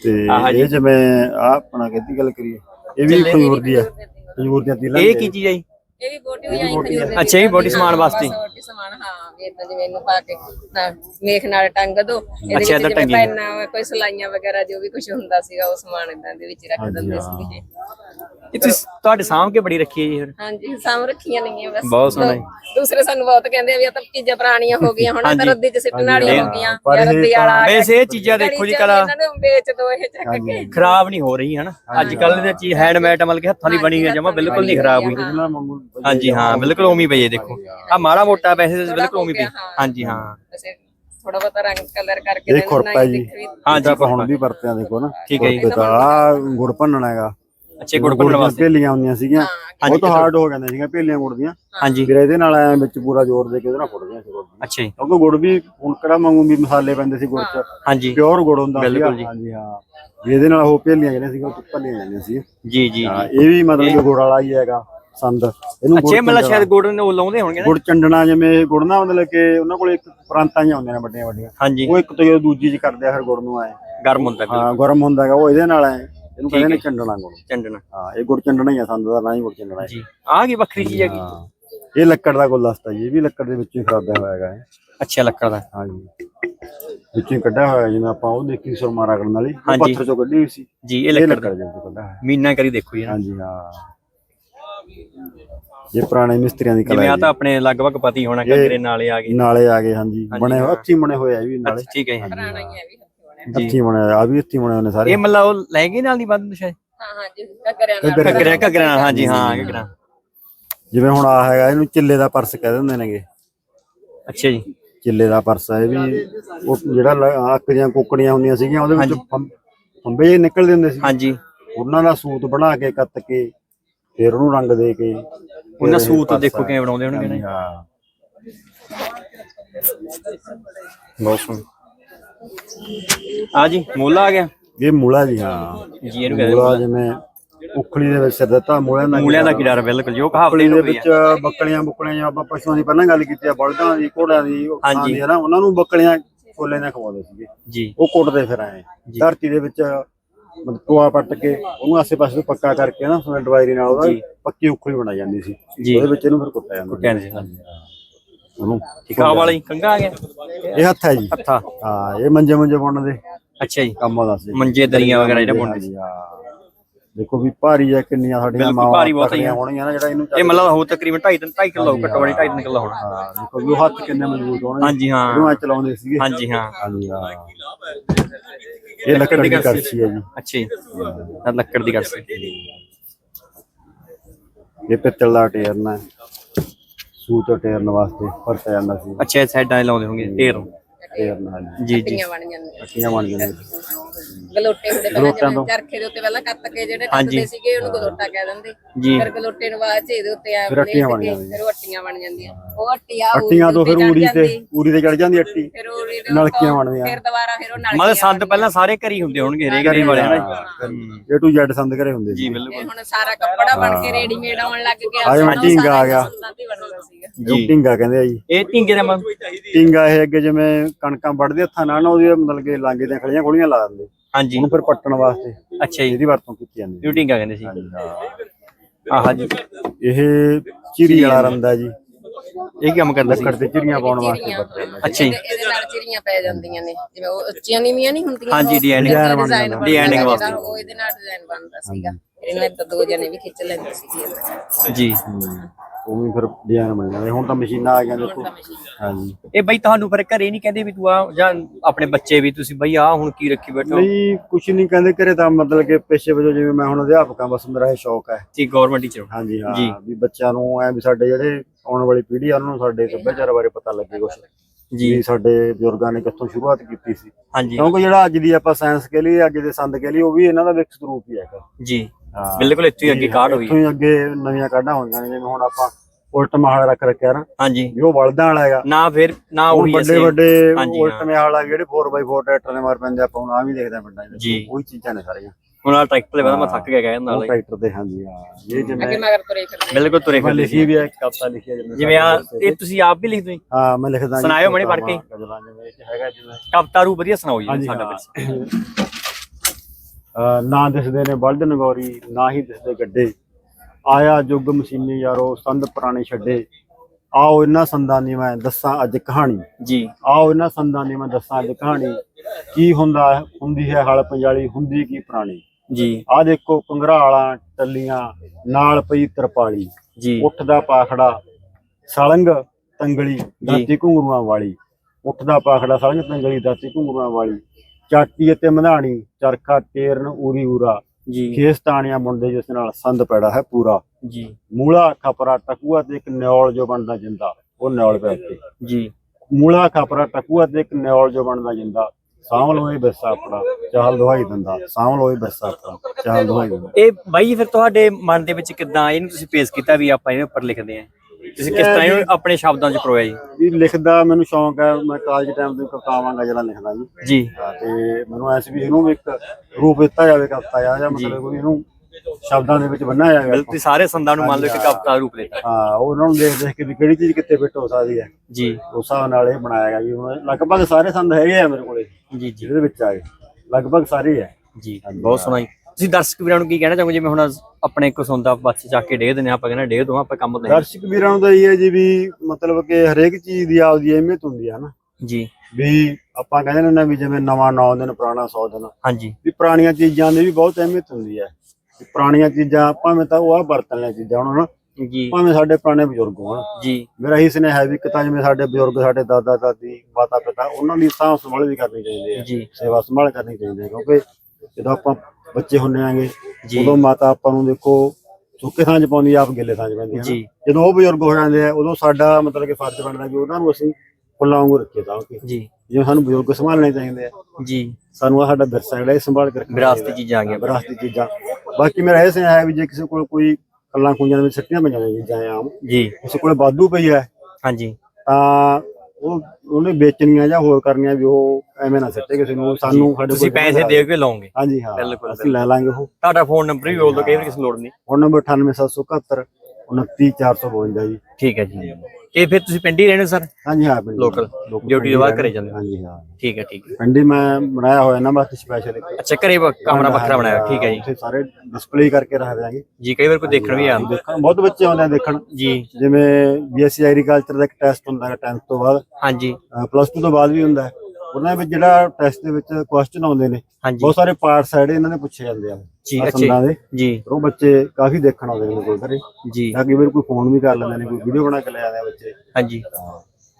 ਤੇ ਆਹ। ਇਹ ਜਿਵੇਂ ਆ ਆਪਣਾ ਕਿਹਦੀ ਗੱਲ ਕਰੀਏ? ਇਹ ਵੀ ਖਜੂਰ ਦੀ ਆ। ਖਜੂਰ ਦੀਆਂ ਦਿਲਾਂ ਇਹ ਕੀ ਚੀਜ਼ ਹੈ ਜੀ? ਇਹ ਵੀ ਬੋਟੀ ਹੋਈ ਆਈ ਅੱਛਾ, ਇਹ ਵੀ ਬੋਟੀ ਸਮਾਨ ਵਾਸਤੇ? ਬੋਟੀ ਸਮਾਨ ਹਾਂ ਵੀ ਇਦਾਂ ਜਿਵੇਂ ਇਹਨੂੰ ਪਾ ਕੇ ਨਾ ਮੇਖ ਨਾਲ ਟੰਗ ਦੋ। ਇਹਦੇ ਅੱਛਾ, ਵਿੱਚ ਜਿਵੇਂ ਟੰਗੀ। ਪੈਨਾ ਕੋਈ ਸਲਾਈਆਂ ਵਗੈਰਾ ਜੋ ਵੀ ਕੁਝ ਹੁੰਦਾ ਸੀਗਾ ਉਹ ਸਮਾਨ ਇਦਾਂ ਦੇ ਵਿੱਚ ਰੱਖ ਦਿੰਦੇ ਸੀਗੇ। ਇਹ ਤੁਸੀਂ ਤੁਹਾਡੇ ਸਾਹਮਣੇ ਕੇ ਬੜੀ ਰੱਖੀ ਹੈ ਜੀ ਫਿਰ। ਹਾਂਜੀ ਸਾਮ ਰੱਖੀਆਂ ਨਹੀਂ ਬਸ। ਬਹੁਤ ਸੋਹਣਾ ਜੀ। ਦੂਸਰੇ ਸਾਨੂੰ ਬਹੁਤ ਕਹਿੰਦੇ ਆ ਵੀ ਇਹ ਤਾਂ ਚੀਜ਼ਾਂ ਪੁਰਾਣੀਆਂ ਹੋ ਗਈਆਂ ਹੁਣ ਤਾਂ ਹਾਂਜੀ। ਰੱਦੀ ਚ ਸਿੱਟਣ ਵਾਲੀਆਂ ਹੋ ਗਈਆਂ। ਪਰ ਜਾਂ ਇਹ ਰੱਦੀ ਵਾਲਾ ਆ ਗਿਆ। ਵੈਸੇ ਇਹ ਚੀਜ਼ਾਂ ਦੇਖੋ ਜੀ ਕਲਾ। ਇਹਨਾਂ ਨੂੰ ਵੇਚ ਦੋ ਇਹ ਚੱਕ ਕੇ। ਖਰਾਬ ਨਹੀਂ ਹੋ ਰਹੀ ਹਨਾ? ਅੱਜ ਕੱਲ ਦੇ ਚੀਜ਼ ਹੈਂਡਮੇਡ ਮਤਲਬ ਕਿ ਹੱਥਾਂ ਦੀ ਬਣੀ ਹੋਈ ਜਮਾ ਬਿਲਕੁਲ ਨਹੀਂ ਖਰਾਬ ਹੋਈ ਇਹਨਾਂ ਵਾਂਗੂ ਹਾਂਜੀ ਹਾਂ ਬਿਲਕੁਲ ਉਵੇਂ ਹੀ ਪਈ ਹੈ ਦੇਖੋ। ਆ ਮਾੜਾ ਮੋਟਾ ਵੈਸੇ ਤਾਂ ਬਿਲਕੁਲ ਉਵੇਂ ਹੀ ਪਈ। ਹਾਂਜੀ ਹਾਂ। ਵੈਸੇ ਥੋੜਾ ਬਹੁਤਾ ਰੰਗ ਕਲਰ ਕਰਕੇ ਇਹ ਖੁਰਪਾ ਜੀ। ਹਾਂਜੀ। ਆਪਾਂ ਹੁਣ ਵੀ ਵਰਤਿਆਂ ਦੇਖੋ ਨਾ। ਠੀਕ ਹੈ ਜੀ। ਖੁਰਪੇ ਦਾ ਆਹ ਗੁੜ ਭੰਨਣਾ ਹੈਗਾ। ਅੱਛੇ ਗੁੜ ਭੁੰਨਣ ਵਾਸਤੇ। ਭੇਲੀਆਂ ਹੁੰਦੀਆਂ ਸੀਗੀਆਂ। ਹਾਂ, ਉਹ ਤਾਂ ਹਾਰਡ ਹੋ ਜਾਂਦੀਆਂ ਸੀਗੀਆਂ ਭੇਲੀਆਂ ਗੁੜ ਦੀਆਂ। ਹਾਂਜੀ। ਫਿਰ ਇਹਦੇ ਨਾਲ ਐ ਵਿੱਚ ਪੂਰਾ ਜ਼ੋਰ ਦੇ ਕੇ ਉਹਦੇ ਨਾਲ ਫੁੱਟਦੀਆਂ ਸੀ ਗੁੜ। ਅੱਛਾ ਜੀ। ਕਿਉਂਕਿ ਗੁੜ ਵੀ ਹੁਣ ਕਿਹੜਾ ਵਾਂਗੂ ਵੀ ਮਸਾਲੇ ਪੈਂਦੇ ਸੀ ਗੁੜ ਚ। ਹਾਂਜੀ। ਪਿਓਰ ਗੁੜ ਹੁੰਦਾ ਜੀ। ਹਾਂਜੀ ਹਾਂ। ਵੀ ਇਹਦੇ ਨਾਲ ਉਹ ਭੇਲੀਆਂ ਜਿਹੜੀਆਂ ਸੀਗੀਆਂ ਉਹ ਭੰਨੀਆਂ ਜਾਂਦੀਆਂ ਸੀ ਜੀ ਜੀ ਹਾਂ ਇਹ ਵੀ ਮਤਲਬ ਕਿ ਗੁੜ ਵਾਲਾ ਹੀ ਹੈਗਾ ਸੰਦ। ਇਹਨੂੰ ਗੁੜ ਅੱਛੇ ਮਤਲਬ ਚੰਡਣਾ- ਸ਼ਾਇਦ ਗੁੜ ਨੇ ਉਹ ਲਾਉਂਦੇ ਹੋਣਗੇ ਨਾ। ਗੁੜ ਚੰਡਣਾ ਜਿਵੇਂ ਗੁੜ ਨਾ ਮਤਲਬ ਕਿ ਉਹਨਾਂ ਕੋਲ ਇੱਕ ਪ੍ਰਾਂਤਾਂ ਹੀ ਆਉਂਦੀਆਂ ਨੇ ਵੱਡੀਆਂ ਵੱਡੀਆਂ ਹਾਂਜੀ। ਉਹ ਇੱਕ ਤੋਂ ਜਦੋਂ ਦੂਜੀ ਚ ਕਰਦੇ ਆ ਫਿਰ ਗੁੜ ਨੂੰ ਆਏ ਗਰਮ ਹੁੰਦਾ ਹਾਂ ਗਰਮ ਹੁੰਦਾ ਹੈਗਾ ਉਹ ਇਹਦੇ ਨਾਲ ਐ। ਇਹਨੂੰ ਕਹਿੰਦੇ ਨੇ ਚੰਡਣਾ ਗੁੜ ਚੰਡਣਾ। ਹਾਂ ਇਹ ਗੁੜ ਚੰਡਣਾ ਹੀ ਆ ਸੰਦ ਦਾ ਨਾਂ ਹੀ ਗੁੜ ਚੰਡਣਾ ਹੈ। ਜੀ। ਆਹ ਕੀ ਵੱਖਰੀ ਚੀਜ਼ ਹੈਗੀ? ਹਾਂ ਇਹ ਲੱਕੜ ਦਾ ਗੁਲਦਸਤਾ ਜੀ ਇਹ ਵੀ ਲੱਕੜ ਦੇ ਵਿੱਚੋਂ ਹੀ ਖਰਾਦਿਆ ਹੋਇਆ ਹੈਗਾ ਇਹ। ਅੱਛਾ ਲੱਕੜ ਦਾ। ਹਾਂਜੀ ਵਿੱਚੋਂ ਹੀ ਕੱਢਿਆ ਹੋਇਆ ਜਿਵੇਂ ਆਪਾਂ ਉਹ ਦੇਖੀ ਸੁਰਮਾ ਰਗੜਨ ਵਾਲੀ। ਪੱਥਰ ਚੋਂ ਕੱਢੀ ਹੋਈ ਸੀ। ਜੀ ਇਹ ਲੱਕੜ ਦਾ। ਵਿੱਚੋਂ ਕੱਢਿਆ ਹੋਇਆ। ਮੀਨਾ ਕਰੀ ਦੇਖੋ ਜੀ ਨਾ। ਹਾਂਜੀ ਹਾਂ। ਇਹ ਪੁਰਾਣੇ ਮਿਸਤਰੀਆਂ ਦੀ ਕਲਾ ਜਿਵੇਂ ਹੈ ਆ ਤਾਂ ਆਪਣੇ ਲਗਭਗ ਪਤੀ ਹੋਣਾ ਘੱਗਰੇ ਨਾਲੇ ਆ ਜੀ। ਗਏ। ਨਾਲੇ ਆ ਗਏ ਹਾਂਜੀ ਬਣੇ ਹੋਏ ਹੱਥੀਂ ਬਣੇ ਹੋਏ ਆ ਇਹ ਵੀ ਨਾਲੇ। ਠੀਕ ਹੈ ਜੀ, ਪੁਰਾਣਾ ਹੀ। ਹੈ ਵੀ। ਹੱਥੀਂ ਬਣਿਆ। ਹੱਥੀਂ ਬਣੇ ਹੋਏ ਆ ਵੀ ਹੱਥੀਂ ਬਣੇ ਹੋਏ ਨੇ ਸਾਰੇ। ਇਹ ਮਤਲਬ ਉਹ ਲੈ ਗਏ ਨਾਲ ਦੀ ਬੰਦ ਸ਼ਾਇਦ? ਹਾਂ ਹਾਂ ਜੀ ਘੱਗਰਿਆਂ ਨਾਲ। ਘੱਗਰਿਆਂ ਘੱਗਰੇ ਘੱਗਰੇ ਨਾਲ, ਹਾਂਜੀ ਹਾਂ। ਘੱਗਰਾ ਜਿਵੇਂ ਹੁਣ ਆ ਹੈਗਾ ਇਹਨੂੰ ਚਿੱਲੇ ਦਾ ਪਰਸ ਕਹਿ ਦਿੰਦੇ ਨੇਗੇ। ਅੱਛਾ ਜੀ। ਚਿੱਲੇ ਦਾ ਪਰਸ ਹੈ ਇਹ ਵੀ ਉਹ ਜਿਹੜਾ ਲ- ਅੱਕ ਦੀਆਂ ਕੁੱਕੜੀਆਂ ਹੁੰਦੀਆਂ ਸੀਗੀਆਂ ਉਹਦੇ ਵਿੱਚ ਫੰ- ਫੰਬੇ ਜਿਹੇ ਨਿਕਲਦੇ ਹੁੰਦੇ ਸੀ। ਹਾਂਜੀ ਉਹਨਾਂ ਦਾ ਸੂਤ ਬਣਾ ਕੇ ਕੱਤ ਕੇ ਫਿਰ ਉਹਨੂੰ ਰੰਗ ਦੇ ਕੇ ਫਿਰ ਉਹਨਾਂ ਇਹ ਸੂਤ ਪਰਸ ਦੇਖੋ ਹੈ। ਕਿਵੇਂ ਬਣਾਉਂਦੇ ਹੋਣਗੇ ਨਾ। ਹਾਂ। ਬਹੁਤ ਸੋਹਣਾ। ਆ ਜੀ ਮੋਲਾ ਆ ਗਿਆ। ਇਹ ਮੂਲਾ ਜੀ ਹਾਂ। ਜੀ ਇਹਨੂੰ ਕਹਿੰਦੇ ਮੂਲਾ ਜਿਵੇਂ ਉਖਲੀ ਦੇ ਵਿੱਚ ਸਿਰ ਦਿੱਤਾ ਮੂਲਿਆਂ ਦਾ ਮੂਲਿਆਂ ਦਾ ਕੀੜਾ ਬਿਲਕੁਲ ਜੋ ਕਹਾਵਤ ਦੇ ਹੋ ਵਿੱਚ ਬੱਕਲੀਆਂ ਬੁੱਕਲੀਆਂ ਜਿਵੇਂ ਆਪਾਂ ਪਸ਼ੂਆਂ ਦੀ ਪਹਿਲਾਂ ਗੱਲ ਕੀਤੀ ਆ ਬਲਦਾਂ ਦੀ ਘੋੜਿਆਂ ਦੀ ਹਾਂਜੀ। ਖਾਂਦੇ ਆ ਨਾ ਉਹਨਾਂ ਨੂੰ ਬੱਕਲੀਆਂ ਛੋਲੇ ਨਾਲ ਖਵਾਉਂਦੇ ਸੀਗੇ। ਜੀ। ਉਹ ਕੁੱਟਦੇ ਫਿਰ ਆਏ। ਧਰਤੀ ਦੇ ਵਿੱਚ ਮਤਲਬ ਟੋਆ ਪੱਟ ਕੇ ਉਹਨੂੰ ਆਸੇ-ਪਾਸੇ ਤੋਂ ਪੱਕਾ ਕਰਕੇ ਨਾ ਸਿਮੈਂਟ ਵਾਇਰੀ ਨਾਲ ਉਹਦਾ ਪੱਕੀ ਉਖਲੀ ਬਣਾਈ ਜਾਂਦੀ ਸੀ। ਉਹਦੇ ਵਿੱਚ ਇਹਨੂੰ ਫਿਰ ਕੁੱਟਿਆ ਜਾਂਦਾ ਸੀ। ਕਹਿੰਦੇ ਸੀ ਉਹਨੂੰ ਠੀਕ ਵਾਲੀ ਕੰਗਾ ਆ ਗਿਆ ਇਹ ਹੱਥ ਹੈ ਜੀ। ਹੱਥਾ? ਹਾਂ ਇਹ ਮੰਜੇ ਮੰਜੇ ਬੁਣਨ ਦੇ। ਅੱਛਾ ਜੀ। ਕੰਮ ਆਉਂਦਾ ਸੀ। ਮੰਜੇ ਦਰੀਆਂ ਵਗੈਰਾ ਜਿਹੜਾ ਬੁਣਦੇ ਸੀ। ਦੇਖੋ ਵੀ ਭਾਰੀ ਹੈ ਕਿੰਨੀਆਂ ਸਾਡੀਆਂ ਮਾਵਾਂ ਭਾਰੀ ਬਹੁਤ ਹੈ। ਹੋਣਗੀਆਂ ਨਾ ਜਿਹੜਾ ਇਹਨੂੰ ਇਹ ਮਤਲਬ ਹੋ ਤਕਰੀਬਨ 2.5 2.5 ਕਿਲੋ ਘੱਟੋ ਘੱਟ 2.5 ਕਿਲੋ ਹੋਣਾ। ਹਾਂ ਦੇਖੋ ਵੀ ਹੱਥ ਕਿੰਨੇ ਮਜ਼ਬੂਤ ਹੋਣਗੇ। ਹਾਂਜੀ ਹਾਂ। ਇਹਨੂੰ ਚਲਾਉਂਦੇ ਸੀਗੇ। ਹਾਂਜੀ ਹਾਂ। ਹਾਂਜੀ ਹਾਂ। ਇਹ ਲੱਕੜ ਦੀ ਕਰਸੀ ਹੈ ਜੀ। ਅੱਛਾ ਲੱਕੜ ਦੀ ਕਰਸੀ। ਇਹ ਪਿੱਤਲ ਦਾ ਟੇਰਨਾ ਹੈ। ਸੂਤ ਟੇਰਨ ਵਾਸਤੇ ਵਰਤਿਆ ਜਾਂਦਾ ਸੀ। ਅੱਛਾ ਸਾਈਡਾਂ ਲਾਉਂਦੇ ਹੋਣਗੇ ਢੇਰ। ਟੇਰਨਾ ਹਾਂਜੀ। ਜੀ ਜੀ। ਪੱਟੀਆਂ ਬਣ ਜਾਂਦੀਆਂ। ਪੱਟੀਆਂ ਬਣ ਜਾਂਦੀਆਂ। ਗਲੋਟੇ ਹੁੰਦੇ ਪਹਿਲਾਂ ਜਿਵੇਂ ਚਰਖੇ ਦੇ ਉੱਤੇ ਪਹਿਲਾਂ ਕੱਤ ਕੇ ਜਿਹੜੇ ਟੱਕਦੇ ਸੀਗੇ ਉਹਨੂੰ ਗਲੋਟਾ ਕਹਿ ਦਿੰਦੇ। ਜੀ। ਫਿਰ ਗਲੋਟੇ ਨੂੰ ਬਾਅਦ ਚ ਇਹਦੇ ਉੱਤੇ ਆ ਫਿਰ ਅੱਟੀਆਂ ਬਣ ਕੇ ਜਾਂਦੀਆਂ। ਫਿਰ ਉਹ ਅੱਟੀਆਂ ਬਣ ਜਾਂਦੀਆਂ। ਉਹ ਅੱਟੀਆਂ ਅੱਟੀਆਂ ਤੋਂ ਫਿਰ ਊੜੀ ਤੇ ਊੜੀ ਤੇ ਚੜ ਜਾਂਦੀ ਅੱਟੀ। ਫਿਰ ਊੜੀ ਦੇ ਨਲਕੀਆਂ ਉੱਤੋਂ ਬਣਦੀਆਂ। ਫਿਰ ਦੁਬਾਰਾ ਫਿਰ ਉਹ ਨਲਕੀਆਂ ਮਤਲਬ ਸੰਦ ਪਹਿਲਾਂ ਸਾਰੇ ਘਰ ਹੀ ਹੁੰਦੇ ਹੋਣਗੇ ਹਰੇਕ ਦੇ ਵਾਲੇ। ਹਨਾ ਏ ਟੂ ਜ਼ੈਡ ਸੰਦ ਘਰੇ ਹੁੰਦੇ ਜੀ ਸੀ ਬਿਲਕੁਲ। ਇਹ ਹੁਣ ਸਾਰਾ ਕੱਪੜਾ ਬਣ ਕੇ ਰੈਡੀਮੇਡ ਆਉਣ ਲੱਗ ਗਿਆ। ਆ ਜਿਵੇਂ ਸਾਰਾ ਢੀਂਗਾ ਆ ਗਿਆ। ਸੰਦਾਂ ਤੇ ਬਣਦਾ ਸੀਗਾ। ਇਹ ਟਿੰਗਾ ਕਹਿੰਦੇ ਆ ਜੀ। ਇਹ ਢਿੰਗੇ ਦਾ ਮਤਲਬ ਟਿੰਗਾ ਇਹ ਅੱਗੇ ਜਿਵੇਂ ਕਣਕਾਂ ਵੱਢਦੇ ਹੱਥਾਂ ਨਾਲ ਨਾ ਉਹਦੀ ਮਤਲਬ ਕਿ ਲਾਂਗੇ ਦੀਆਂ ਖੜੀਆਂ ਖੋਲੀਆਂ ਲਾ ਦਿੰਦੇ। ਹਾਂਜੀ। ਉਹਨੂੰ ਫਿਰ ਪੱਟਣ ਵਾਸਤੇ ਅੱਛਾ ਜੀ। ਇਹਦੀ ਵਰਤੋਂ ਕੀਤੀ ਜਾਂਦੀ ਇਹ ਢਿੰਗਾ ਕਹਿੰਦੇ ਸੀ। ਹੈ। ਆਹ ਜੀ। ਇਹ ਚਿਰੀ ਵਾਲਾ ਰੰਦਾ ਜੀ। ਇਹ ਕੰਮ ਕਰਦਾ ਸੀ। ਲੱਕੜ ਤੇ ਚਿਰੀਆਂ ਪਾਉਣ ਵਾਸਤੇ ਵਰਤਿਆ ਜਾਂਦਾ ਅੱਛਾ ਜੀ। ਇਹਦੇ ਨਾਲ ਚਿਰੀਆਂ ਪੈ ਜਾਂਦੀਆਂ ਨੇ। ਜਿਵੇਂ ਉਹ ਉੱਚੀਆਂ ਨੀਵੀਆਂ ਨਹੀਂ ਹੁੰਦੀਆਂ ਹਾਂਜੀ, ਉਹ design design ਬਣ ਬਣਦਾ ਜਾਂਦਾ। designing ਜਿਹੜਾ, ਵਾਸਤੇ। ਉਹ ਇਹਦੇ ਨਾਲ ਡਿਜ਼ਾਈਨ ਬਣਦਾ ਸੀਗਾ। ਇਹਨੂੰ ਏਦਾਂ ਦੋ ਜਣੇ ਵੀ ਖਿੱਚ ਲੈਂਦੇ ਸੀਗੇ। ਜੀ। ਉਹ ਵੀ ਫਿਰ ਡਿਜ਼ਾਈਨ ਬਣ ਜਾਂਦੇ ਹੁਣ ਤਾਂ ਮਸ਼ੀਨਾਂ ਆ ਗਈਆਂ ਦੇਖੋ। ਹਾਂਜੀ। ਇਹ ਬਈ ਤੁਹਾਨੂੰ ਫਿਰ ਘਰੇ ਨਹੀਂ ਕਹਿੰਦੇ ਵੀ ਤੂੰ ਆ ਜਾਂ ਆਪਣੇ ਬੱਚੇ ਵੀ ਤੁਸੀਂ ਬਈ ਆ ਹੁਣ ਕੀ ਰੱਖੀ ਬੈਠੋ ਨਹੀਂ ਕੁਛ ਨਹੀਂ ਕਹਿੰਦੇ ਘਰੇ ਤਾਂ ਮਤਲਬ ਕਿ ਪੇਸ਼ੇ ਵਜੋਂ ਜਿਵੇਂ ਮੈਂ ਹੁਣ ਅਧਿਆਪਕ ਬਸ ਮੇਰਾ ਇਹ ਸ਼ੌਕ ਹੈ। ਜੀ ਗਵਰਨਮੈਂਟ ਟੀਚਰ ਹਾਂਜੀ ਹਾਂ ਜੀ। ਵੀ ਬੱਚਿਆਂ ਨੂੰ ਐ ਵੀ ਸਾਡੇ ਜਿਹੜੇ ਆਉਣ ਵਾਲੀ ਪੀੜ੍ਹੀ ਆ ਉਹਨਾਂ ਨੂੰ ਸਾਡੇ ਸੱਭਿਆਚਾਰ ਬਾਰੇ ਪਤਾ ਲੱਗੇ ਕੁਛ। ਜੀ। ਵੀ ਸਾਡੇ ਬਜ਼ੁਰਗਾਂ ਨੇ ਕਿੱਥੋਂ ਸ਼ੁਰੂਆਤ ਕੀਤੀ ਸੀ। ਹਾਂਜੀ। ਕਿਉਂਕਿ ਜਿਹੜਾ ਅੱਜ ਦੀ ਆਪਾਂ ਸਾਇੰਸ ਕੇ ਲਈ ਅੱਜ ਦੇ ਸੰਦ ਕੇ ਲਈ ਉਹ ਵੀ ਇਹਨਾਂ ਦਾ ਵਿਕਸਿਤ ਰੂਪ ਹੀ ਹੈਗਾ। ਜੀ। ਬਿਲਕੁਲ ਇੱਥੇ ਹੀ ਅੱਗੇ ਕਾਢ ਹੋਈ ਇੱਥੋਂ ਹੀ ਅੱਗੇ ਨਵੀਆਂ ਕਾਢਾਂ ਹੋਈਆਂ ਨੇ ਜਿਵੇਂ ਹੁਣ ਆਪਾਂ ਉਲਟ ਮਹਾਲ ਰੱਖ ਰੱਖਿਆ ਨਾ ਹਾਂਜੀ। ਵੀ ਉਹ ਬਲਦਾਂ ਵਾਲਾ ਹੈਗਾ। ਨਾ ਫਿਰ ਨਾ ਉਹ ਵੱਡੇ ਅਸੀਂ ਵੱਡੇ ਹਾਂਜੀ, ਉਲਟ ਹਾਂ। ਮਹਾਲ ਜਿਹੜੇ 4x4 ਟਰੈਕਟਰ ਦੇ ਮਾਰ ਪੈਂਦੇ ਆਪਾਂ ਹੁਣ ਆ ਵੀ ਦੇਖਦੇ ਆ ਪਿੰਡਾਂ ਦੇ ਜੀ। ਉਹੀ ਚੀਜ਼ਾਂ ਨੇ ਸਾਰੀਆਂ। ਹੁਣ ਆ ਟਰੈਕਟਰ ਦੇ ਬਾਅਦ ਮੈਂ ਥੱਕ ਗਿਆ ਕਹਿਣ ਉਹ ਨਾਲ ਟਰੈਕਟਰ ਦੇ ਹਾਂਜੀ ਹਾਂ। ਇਹ ਅੱਗੇ ਜਿਵੇਂ ਮਗਰ ਤੁਰੇ ਫਿਰਦੇ। ਬਿਲਕੁਲ ਤੁਰੇ ਮੈਂ ਫਿਰਦੇ ਲਿਖੀ ਵੀ ਹੈ ਕਵਿਤਾ ਲਿਖੀ ਹੈ ਜਿਵੇਂ ਜਿਵੇਂ ਆ ਸਾਡੇ ਇਹ ਤੁਸੀਂ ਆਪ ਵੀ ਲਿਖ ਦੋ ਹਾਂ ਮੈਂ ਲਿਖਦਾ ਜੀ ਸੁਣਾਇਓ ਮੈਨੂੰ ਪੜ੍ਹ ਕੇ। ਜਿਵੇਂ ਜਿਵੇਂ ਕਵਿਤਾ ਰੂ ਵਧੀਆ ਸੁਣਾਓ ਜੀ ਹਾਂਜੀ, ਸਾਡਾ ਹਾਂ। ਬੱਚਾ। ਨਾ ਦਿਸਦੇ ਨੇ ਬਲਦ ਨਗੌਰੀ ਨਾ ਹੀ ਦਿਸਦੇ ਗੱਡੇ। ਆਇਆ ਯੁੱਗ ਮਸ਼ੀਨੀ ਯਾਰੋ ਸੰਦ ਪੁਰਾਣੇ ਛੱਡੇ। ਆਓ ਇਹਨਾਂ ਸੰਦਾਂ ਦੀ ਮੈਂ ਦੱਸਾਂ ਅੱਜ ਕਹਾਣੀ। ਜੀ। ਆਓ ਇਹਨਾਂ ਸੰਦਾਂ ਦੀ ਮੈਂ ਦੱਸਾਂ ਅੱਜ ਕਹਾਣੀ। ਕੀ ਹੁੰਦਾ ਹੁੰਦੀ ਹੈ ਹਲ ਪੰਜਾਲੀ ਹੁੰਦੀ ਕੀ ਪੁਰਾਣੀ? ਜੀ। ਆਹ ਦੇਖੋ ਕੰਗਰਾਲਾਂ ਟੱਲੀਆਂ ਨਾਲ ਪਈ ਤਰਪਾਲੀ। ਜੀ। ਉੱਠਦਾ ਪਾਖੜਾ ਸਲੰਗ ਤੰਗਲੀ ਦਾਤੀ ਘੁੰਗਰੂਆਂ ਵਾਲੀ। ਉੱਠਦਾ ਪਾਖੜਾ ਸਲੰਗ ਤੰਗਲੀ ਦਾਤੀ ਘੁੰਗਰੂਆਂ ਵਾਲੀ। ਚਾਟੀ ਅਤੇ ਮਧਾਣੀ ਚਰਖਾ ਟੇਰਨ ਉਰੀ ਉਰਾ ਜੀ। ਖੇਸ ਤਾਣੀਆਂ ਮੁੰਡੇ ਜਿਸ ਨਾਲ ਸੰਦ ਪੈੜਾ ਹੈ ਪੂਰਾ। ਜੀ। ਮੂਲਾ ਖਪਰਾ ਟਕੂਆ ਤੇ ਇੱਕ ਨਿਉਲ ਜੋ ਬਣਦਾ ਜਿੰਦਾ। ਉਹ ਨਿਉਲ ਪੈ ਉੱਤੇ। ਜੀ। ਮੂਲਾ ਖਪਰਾ ਟਕੂਆ ਤੇ ਇੱਕ ਨਿਉਲ ਜੋ ਬਣਦਾ ਜਿੰਦਾ। ਸਾਂਭ ਲੋਏ ਬੱਸਾ ਆਪਣਾ। ਚਾਹਲ ਦਵਾਈ ਦਿੰਦਾ। ਸਾਂਭ ਲੋਏ ਬੱਸਾ ਆਪਣਾ। ਚਾਹਲ ਦਵਾਈ ਦਿੰਦਾ। ਇਹ ਬਾਈ ਫਿਰ ਤੁਹਾਡੇ ਮਨ ਦੇ ਵਿੱਚ ਕਿਦਾਂ ਇਹਨੂੰ ਤੁਸੀਂ ਪੇਸ਼ ਕੀਤਾ ਵੀ ਆਪਾਂ ਇਹਦੇ ਉੱਪਰ ਲਿਖਦੇ ਆਂ ਤੁਸੀਂ ਕਿਸ ਤਰ੍ਹਾਂ ਇਹਨੂੰ ਆਪਣੇ ਸ਼ਬਦਾਂ 'ਚ ਪਰੋਇਆ ਜੀ? ਵੀ ਲਿਖਦਾ ਮੈਨੂੰ ਸ਼ੌਂਕ ਹੈ ਮੈਂ ਕਾਲਜ ਟਾਈਮ ਤੋਂ ਕਵਿਤਾਵਾਂ ਗਜ਼ਲਾਂ ਲਿਖਦਾ ਜੀ। ਜੀ। ਤੇ ਮੈਨੂੰ ਐਸ ਵੀ ਇਹਨੂੰ ਇੱਕ ਰੂਪ ਦਿੱਤਾ ਜਾਵੇ ਕਵਿਤਾ ਜਾਂ ਮਤਲਬ ਕੋਈ ਇਹਨੂੰ ਸ਼ਬਦਾਂ ਦੇ ਵਿੱਚ ਬੰਨਿਆ ਜਾਵੇ। ਬਿਲਕੁਲ ਤੁਸੀਂ ਸਾਰੇ ਸੰਦਾਂ ਨੂੰ ਮੰਨ ਲਓ ਕਿ ਕਵਿਤਾ ਰੂਪ ਦਿੱਤਾ। ਹਾਂ ਉਹਨਾਂ ਨੂੰ ਦੇਖ ਦੇਖ ਕੇ ਵੀ ਕਿਹੜੀ ਚੀਜ਼ ਕਿੱਥੇ ਫਿੱਟ ਹੋ ਸਕਦੀ ਹੈ। ਜੀ। ਉਸ ਹਿਸਾਬ ਨਾਲ ਇਹ ਬਣਾਇਆ ਗਿਆ ਜੀ ਹੁਣ ਲਗਭਗ ਸਾਰੇ ਸੰਦ ਹੈਗੇ ਆ ਮੇਰੇ ਕੋਲੇ ਜੀ ਜੀ। ਜਿਹਦੇ ਵਿੱਚ ਆ ਗਏ ਲਗਭਗ ਸਾਰੇ ਹੀ ਹੈ ਜੀ। ਬਹੁਤ ਸੋਹਣਾ ਜੀ। ਤੁਸੀਂ ਦਰਸ਼ਕ ਵੀਰਾਂ ਨੂੰ ਕੀ ਕਹਿਣਾ ਚਾਹੋਗੇ? ਜਿਵੇਂ ਹੁਣ ਆਪਣੇ ਕੋ ਸੁਣਦਾ ਬੱਚ ਚੱਕ ਕੇ ਡੇ ਦਿੰਦੇ ਆ, ਆਪਾਂ ਕਹਿੰਦੇ ਡੇ ਦੋ ਆਪਾਂ ਕੰਮ ਤੇ ਦਰਸ਼ਕ ਵੀਰਾਂ ਨੂੰ ਤਾਂ ਇਹ ਹੈ ਜੀ ਵੀ ਮਤਲਬ ਕਿ ਹਰੇਕ ਚੀਜ਼ ਦੀ ਆਪਦੀ ਅਹਿਮੀਅਤ ਹੁੰਦੀ ਹੈ ਨਾ। ਜੀ। ਵੀ ਆਪਾਂ ਕਹਿੰਦੇ ਨੇ ਨਾ ਵੀ ਜਿਵੇਂ ਨਵਾਂ 9 ਦਿਨ ਪੁਰਾਣਾ 100 ਦਿਨ। ਹਾਂਜੀ। ਵੀ ਪੁਰਾਣੀਆਂ ਚੀਜ਼ਾਂ ਦੀ ਵੀ ਬਹੁਤ ਅਹਿਮੀਅਤ ਹੁੰਦੀ ਹੈ ਪੁਰਾਣੀਆਂ ਚੀਜ਼ਾਂ ਭਾਵੇਂ ਤਾਂ ਉਹ ਆ ਵਰਤਣ ਵਾਲੀਆਂ ਚੀਜ਼ਾਂ ਹੁਣ ਜੀ। ਭਾਵੇਂ ਸਾਡੇ ਪੁਰਾਣੇ ਬਜ਼ੁਰਗ ਹੋਣ। ਜੀ। ਮੇਰਾ ਹੀ ਸੁਨੇਹਾ ਹੈ ਵੀ ਇੱਕ ਤਾਂ ਜਿਵੇਂ ਸਾਡੇ ਬਜ਼ੁਰਗ ਸਾਡੇ ਦਾਦਾ ਦਾਦੀ ਮਾਤਾ ਪਿਤਾ ਉਹਨਾਂ ਦੀ ਸਾਂਭ ਸੰਭਾਲ ਵੀ ਕਰਨੀ ਚਾਹੀਦੀ ਹੈ ਜੀ। ਸੇਵਾ ਸੰਭਾਲ ਕਰਨੀ ਚਾਹੀਦੀ ਹੈ ਕਿਉਂਕਿ ਜਦੋਂ ਆਪਾਂ ਬੱਚੇ ਹੁੰਨੇ ਆਂਗੇ। ਜੀ। ਉਦੋਂ ਮਾਤਾ ਆਪਾਂ ਨੂੰ ਦੇਖੋ ਸੁੱਕੇ ਥਾਂ 'ਚ ਪਾਉਂਦੀ ਆ, ਆਪ ਗਿੱਲੇ ਥਾਂ 'ਚ ਪੈਂਦੀ ਹੈ। ਜੀ। ਜਦੋਂ ਉਹ ਬਜ਼ੁਰਗ ਹੋ ਜਾਂਦੇ ਆ ਉਦੋਂ ਸਾਡਾ ਮਤਲਬ ਕਿ ਫਰਜ਼ ਬਣਦਾ ਕਿ ਉਹਨਾਂ ਨੂੰ ਅਸੀਂ ਫੁੱਲਾਂ ਵਾਂਗੂ ਰੱਖੀਏ ਤਾਂ ਕਿ ਜੀ। ਜਿਵੇਂ ਸਾਨੂੰ ਬਜ਼ੁਰਗ ਸੰਭਾਲਣੇ ਚਾਹੀਦੇ ਆ। ਜੀ। ਸਾਨੂੰ ਆਹ ਸਾਡਾ ਵਿਰਸਾ ਜਿਹੜਾ ਇਹ ਸੰਭਾਲ ਕੇ ਰੱਖਣਾ ਵਿਰਾਸਤੀ ਚੀਜ਼ਾਂ ਆ ਗਈਆਂ ਵਿਰਾਸਤੀ ਚੀਜ਼ਾਂ। ਬਾਕੀ ਮੇਰਾ ਇਹ ਸੁਨੇਹਾ ਹੈ ਵੀ ਜੇ ਕਿਸੇ ਕੋਲ ਕੋਈ ਕੱਲਾਂ ਖੁੰਝਾਂ ਦੇ ਵਿੱਚ ਸੱਟੀਆਂ ਪਈਆਂ ਨੇ ਚੀਜ਼ਾਂ ਆਮ ਜੀ। ਕਿਸੇ ਕੋਲ ਵਾਧੂ ਪਈ ਹੈ ਹਾਂਜੀ। ਤਾਂ ਉਹ ਉਹਨੇ ਵੇਚਣੀਆਂ ਜਾਂ ਹੋਰ ਕਰਨੀਆਂ ਵੀ ਉਹ ਐਵੇਂ ਨਾ ਸੱਟੇ ਕਿਸੇ ਨੂੰ ਸਾਨੂੰ ਸਾਡੇ ਤੁਸੀਂ ਪੈਸੇ ਦੇ ਕੇ ਲਾਓਗੇ ਹਾਂਜੀ ਹਾਂ ਬਿਲਕੁਲ, ਅਸੀਂ ਲੈ ਲਾਂਗੇ ਉਹ। ਤੁਹਾਡਾ ਫੋਨ ਨੰਬਰ ਵੀ ਬੋਲ ਦਿਓ ਕਈ ਵਾਰ ਕਿਸੇ ਲੋੜ ਨਹੀਂ। ਫੋਨ ਨੰਬਰ 98771 29452 ਜੀ। ਠੀਕ ਹੈ ਜੀ। ਇਹ ਫਿਰ ਤੁਸੀਂ ਪਿੰਡ ਹੀ ਰਹਿੰਦੇ ਸਰ? ਹਾਂਜੀ ਹਾਂ ਪਿੰਡ ਲੋਕਲ ਡਿਊਟੀ ਤੋਂ ਬਾਅਦ ਘਰੇ ਜਾਂਦੇ ਹੋ? ਹਾਂਜੀ ਹਾਂ। ਠੀਕ ਹੈ ਠੀਕ ਹੈ। ਪਿੰਡੀ ਮੈਂ ਬਣਾਇਆ ਹੋਇਆ ਨਾ ਬਸ ਸਪੈਸ਼ਲ ਅੱਛਾ ਘਰੇ ਕਮਰਾ ਵੱਖਰਾ ਬਣਾਇਆ ਠੀਕ ਹੈ ਜੀ। ਉੱਥੇ ਸਾਰੇ ਡਿਸਪਲੇ ਕਰਕੇ ਰੱਖ ਦਿਆਂਗੇ ਜੀ ਕਈ ਵਾਰ ਕੋਈ ਦੇਖਣ ਵੀ ਆਉਂਦਾ। ਦੇਖਣ ਬਹੁਤ ਬੱਚੇ ਆਉਂਦੇ ਆ ਦੇਖਣ। ਜੀ। ਜਿਵੇਂ ਬੀਐਸਸੀ ਐਗਰੀਕਲਚਰ ਦਾ ਇੱਕ ਟੈਸਟ ਹੁੰਦਾ ਹੈ 10th ਤੋਂ ਬਾਅਦ। ਹਾਂਜੀ। ਪਲੱਸ 2 ਤੋਂ ਬਾਅਦ ਵੀ ਹੁੰਦਾ ਹੈ। ਉਹਨਾਂ ਵਿੱਚ ਜਿਹੜਾ ਟੈਸਟ ਦੇ ਵਿੱਚ ਕੁਐਸਚਨ ਆਉਂਦੇ ਨੇ ਹਾਂਜੀ। ਬਹੁਤ ਸਾਰੇ ਪਾਰਟਸ ਆ ਜਿਹੜੇ ਇਹਨਾਂ ਦੇ ਪੁੱਛੇ ਜਾਂਦੇ ਆ ਜੀ ਅੱਛਾ ਦੇ। ਜੀ। ਉਹ ਬੱਚੇ ਕਾਫੀ ਦੇਖਣ ਆਉਂਦੇ ਨੇ ਕੋਲ ਘਰੇ। ਜੀ। ਜਾਂ ਕਈ ਵਾਰ ਕੋਈ ਫੋਨ ਵੀ ਕਰ ਲੈਂਦੇ ਨੇ ਕੋਈ ਵੀਡੀਓ ਬਣਾ ਕੇ ਲੈ ਜਾਂਦੇ ਆ ਬੱਚੇ। ਹਾਂਜੀ।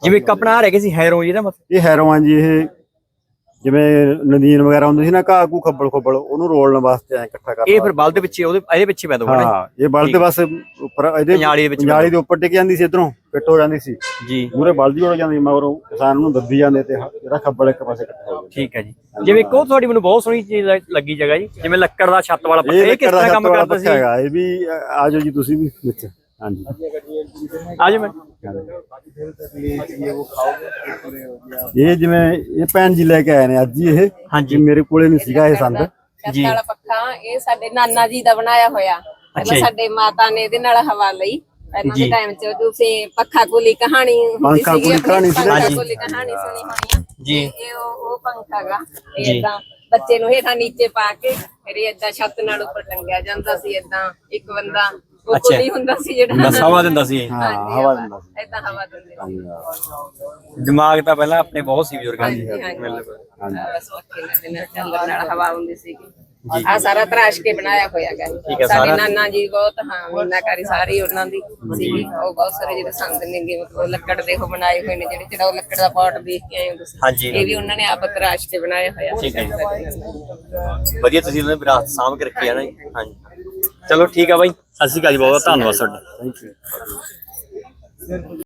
ਜਿਵੇਂ ਇੱਕ ਆਪਣਾ ਆ ਰਹਿ ਸੀ ਹੈਰੋ ਜੀ ਦਾ ਮਤਲਬ? ਇਹ ਹੈਰੋਆਂ ਜੀ ਇਹ ਜਿਵੇਂ ਨਦੀਨ ਵਗੈਰਾ ਹੁੰਦੀ ਸੀ ਨਾ ਘਾਹ ਘੂ ਖੱਬਲ ਖੱਬਲ ਉਹਨੂੰ ਰੋਲਣ ਵਾਸਤੇ ਐ ਇਕੱਠਾ ਕਰਨਾ ਇਹ ਫਿਰ ਬਲ ਦੇ ਪਿੱਛੇ ਉਹਦੇ ਇਹਦੇ ਪਿੱਛੇ ਪੈ ਦੋ ਨਾ ਹਾਂ ਇਹ ਬਲ ਦੇ ਬਸ ਉੱਪਰ ਇਹਦੇ ਪੰਜਾਲੀ ਦੇ ਵਿੱਚ ਪੰਜਾਲੀ ਦੇ ਉੱਪਰ ਟਿਕ ਜਾਂਦੀ ਸੀ ਇਧਰੋਂ। ਫਿੱਟ ਹੋ ਜਾਂਦੀ ਸੀ। ਜੀ। ਮੂਰੇ ਬਲਦੀ ਹੋ ਜਾਂਦੀ ਮਗਰੋਂ ਕਿਸਾਨ ਨੂੰ ਦੱਬੀ ਜਾਂਦੇ ਤੇ ਹ- ਜਿਹੜਾ ਖੱਬਲ ਇੱਕ ਪਾਸੇ ਇਕੱਠਾ ਹੋ ਜਾਂਦਾ। ਠੀਕ ਹੈ ਜੀ। ਜਿਵੇਂ ਉਹ ਤੁਹਾਡੀ ਮੈਨੂੰ ਬਹੁਤ ਸੋਹਣੀ ਚੀਜ਼ ਲ- ਲੱਗੀ ਜਗ੍ਹਾ ਜੀ ਜਿਵੇਂ ਲੱਕੜ ਦਾ ਛੱਤ ਵਾਲਾ ਪੱਖਾ। ਇਹ ਕਿਸ ਤਰ੍ਹਾਂ ਕੰਮ ਕਰਦਾ ਸੀ? ਹੈਗਾ। ਇਹ ਵੀ ਅ, ਆ ਜਾਓ ਜੀ ਤੁਸੀਂ ਵੀ ਵਿੱਚ। ਹਾਂਜੀ। ਆ ਜਾ ਮੈਂ। ਇਹ ਜਿਵੇਂ ਇਹ ਭੈਣ ਜੀ ਲੈ ਕੇ ਆਏ ਨੇ ਅੱਜ ਹੀ ਇਹ। ਹਾਂਜੀ। ਜੀ ਮੇਰੇ ਕੋਲੇ ਨਹੀਂ ਸੀਗਾ ਇਹ ਸੰਦ। ਵਾਲਾ ਪੱਖਾ ਇਹ ਸਾਡੇ ਨਾਨਾ ਜੀ ਦਾ ਬਣਾਇਆ ਹੋਇਆ। ਅੱਛਾ ਪਹਿਲਾਂ ਜੀ। ਸਾਡੇ ਮਾਤਾ ਨੇ ਇਹਦੇ ਨਾਲ ਹਵਾ ਲਈ। ਪਹਿਲਾਂ ਜੀ। ਦੇ ਟਾਈਮ 'ਚ ਤੁਸੀਂ ਪੱਖਾ ਕੋਲੀ ਕਹਾਣੀ ਹੁੰਦੀ ਪੰਖਾ ਸੀਗੀ ਕੋਲੀ ਆਪਣੀ ਕਹਾਣੀ ਸੀ ਨਾ। ਪੰਖਾ ਹਾਂਜੀ। ਕੋਲੀ ਕਹਾਣੀ ਸੁਣੀ ਹੋਣੀ ਆ ਜੀ। ਤੇ ਇਹ ਉਹ ਉਹ ਪੰਖਾ ਗਾ ਜੀ। ਇਦਾਂ ਬੱਚੇ ਨੂੰ ਹੇਠਾਂ ਨੀਚੇ ਪਾ ਕੇ ਫਿਰ ਇਦਾਂ ਛੱਤ ਨਾਲ ਉੱਪਰ ਟੰਗਿਆ ਜਾਂਦਾ ਸੀ ਇਦਾਂ ਇੱਕ ਬੰਦਾ ਉਹ ਅੱਛਾ। ਕੋਲੀ ਹੁੰਦਾ ਸੀ ਜਿਹੜਾ ਬਸ ਹਵਾ ਦਿੰਦਾ ਸੀ ਇਹ। ਹਾਂ ਹਵਾ ਦਿੰਦਾ ਸੀ ਇਦਾਂ ਹਵਾ ਦਿੰਦੇ ਸੀ ਦਿਮਾਗ ਤਾਂ ਪਹਿਲਾਂ ਆਪਣੇ ਬਹੁਤ ਸੀ ਬਜ਼ੁਰਗਾਂ ਦੀ ਹਾਂਜੀ, ਹਾਂਜੀ। ਬਿਲਕੁਲ ਹਾਂਜੀ ਬਸ ਪੱਖੇ ਨਾਲ ਦੇ ਨਾਲ ਚੱਲਣ ਨਾਲ ਹਵਾ ਹੁੰਦੀ ਸੀਗੀ ਆ ਸਾਰਾ ਤਰਾਸ਼ ਕੇ ਬਣਾਇਆ ਹੋਇਆ ਹੈ, ਸਾਡੇ ਨਾਨਾ ਜੀ ਬਹੁਤ ਹਾਂ ਮੀਨਾਕਾਰੀ ਸਾਰੀ ਉਹਨਾਂ ਦੀ ਸੀਗੀ। ਉਹ ਬਹੁਤ ਸਾਰੇ ਜਿਹੜੇ ਸੰਦ ਨੇਗੇ ਮਤਲਬ ਲੱਕੜ ਦੇ ਉਹ ਬਣਾਏ ਹੋਏ ਨੇ ਜਿਹੜੇ ਜਿਹੜਾ ਉਹ ਲੱਕੜ ਦਾ ਪਾਟ ਦੇਖ ਕੇ ਆਏ ਹੋ ਤੁਸੀਂ। ਇਹ ਵੀ ਉਹਨਾਂ ਨੇ ਆਪ ਤਰਾਸ਼ ਕੇ ਬਣਾਇਆ ਹੋਇਆ ਠੀਕ ਹੈ ਵਧੀਆ ਤੁਸੀਂ ਉਹਨਾਂ ਦੀ ਵਿਰਾਸਤ ਸਾਂਭ ਕੇ ਰੱਖੀ ਹੈ ਨਾ ਹਾਂਜੀ। ਚਲੋ ਠੀਕ ਆ ਬਾਈ। ਸਤਿ ਸ਼੍ਰੀ ਅਕਾਲ ਜੀ ਬਹੁਤ ਬਹੁਤ ਧੰਨਵਾਦ ਤੁਹਾਡਾ। Thank you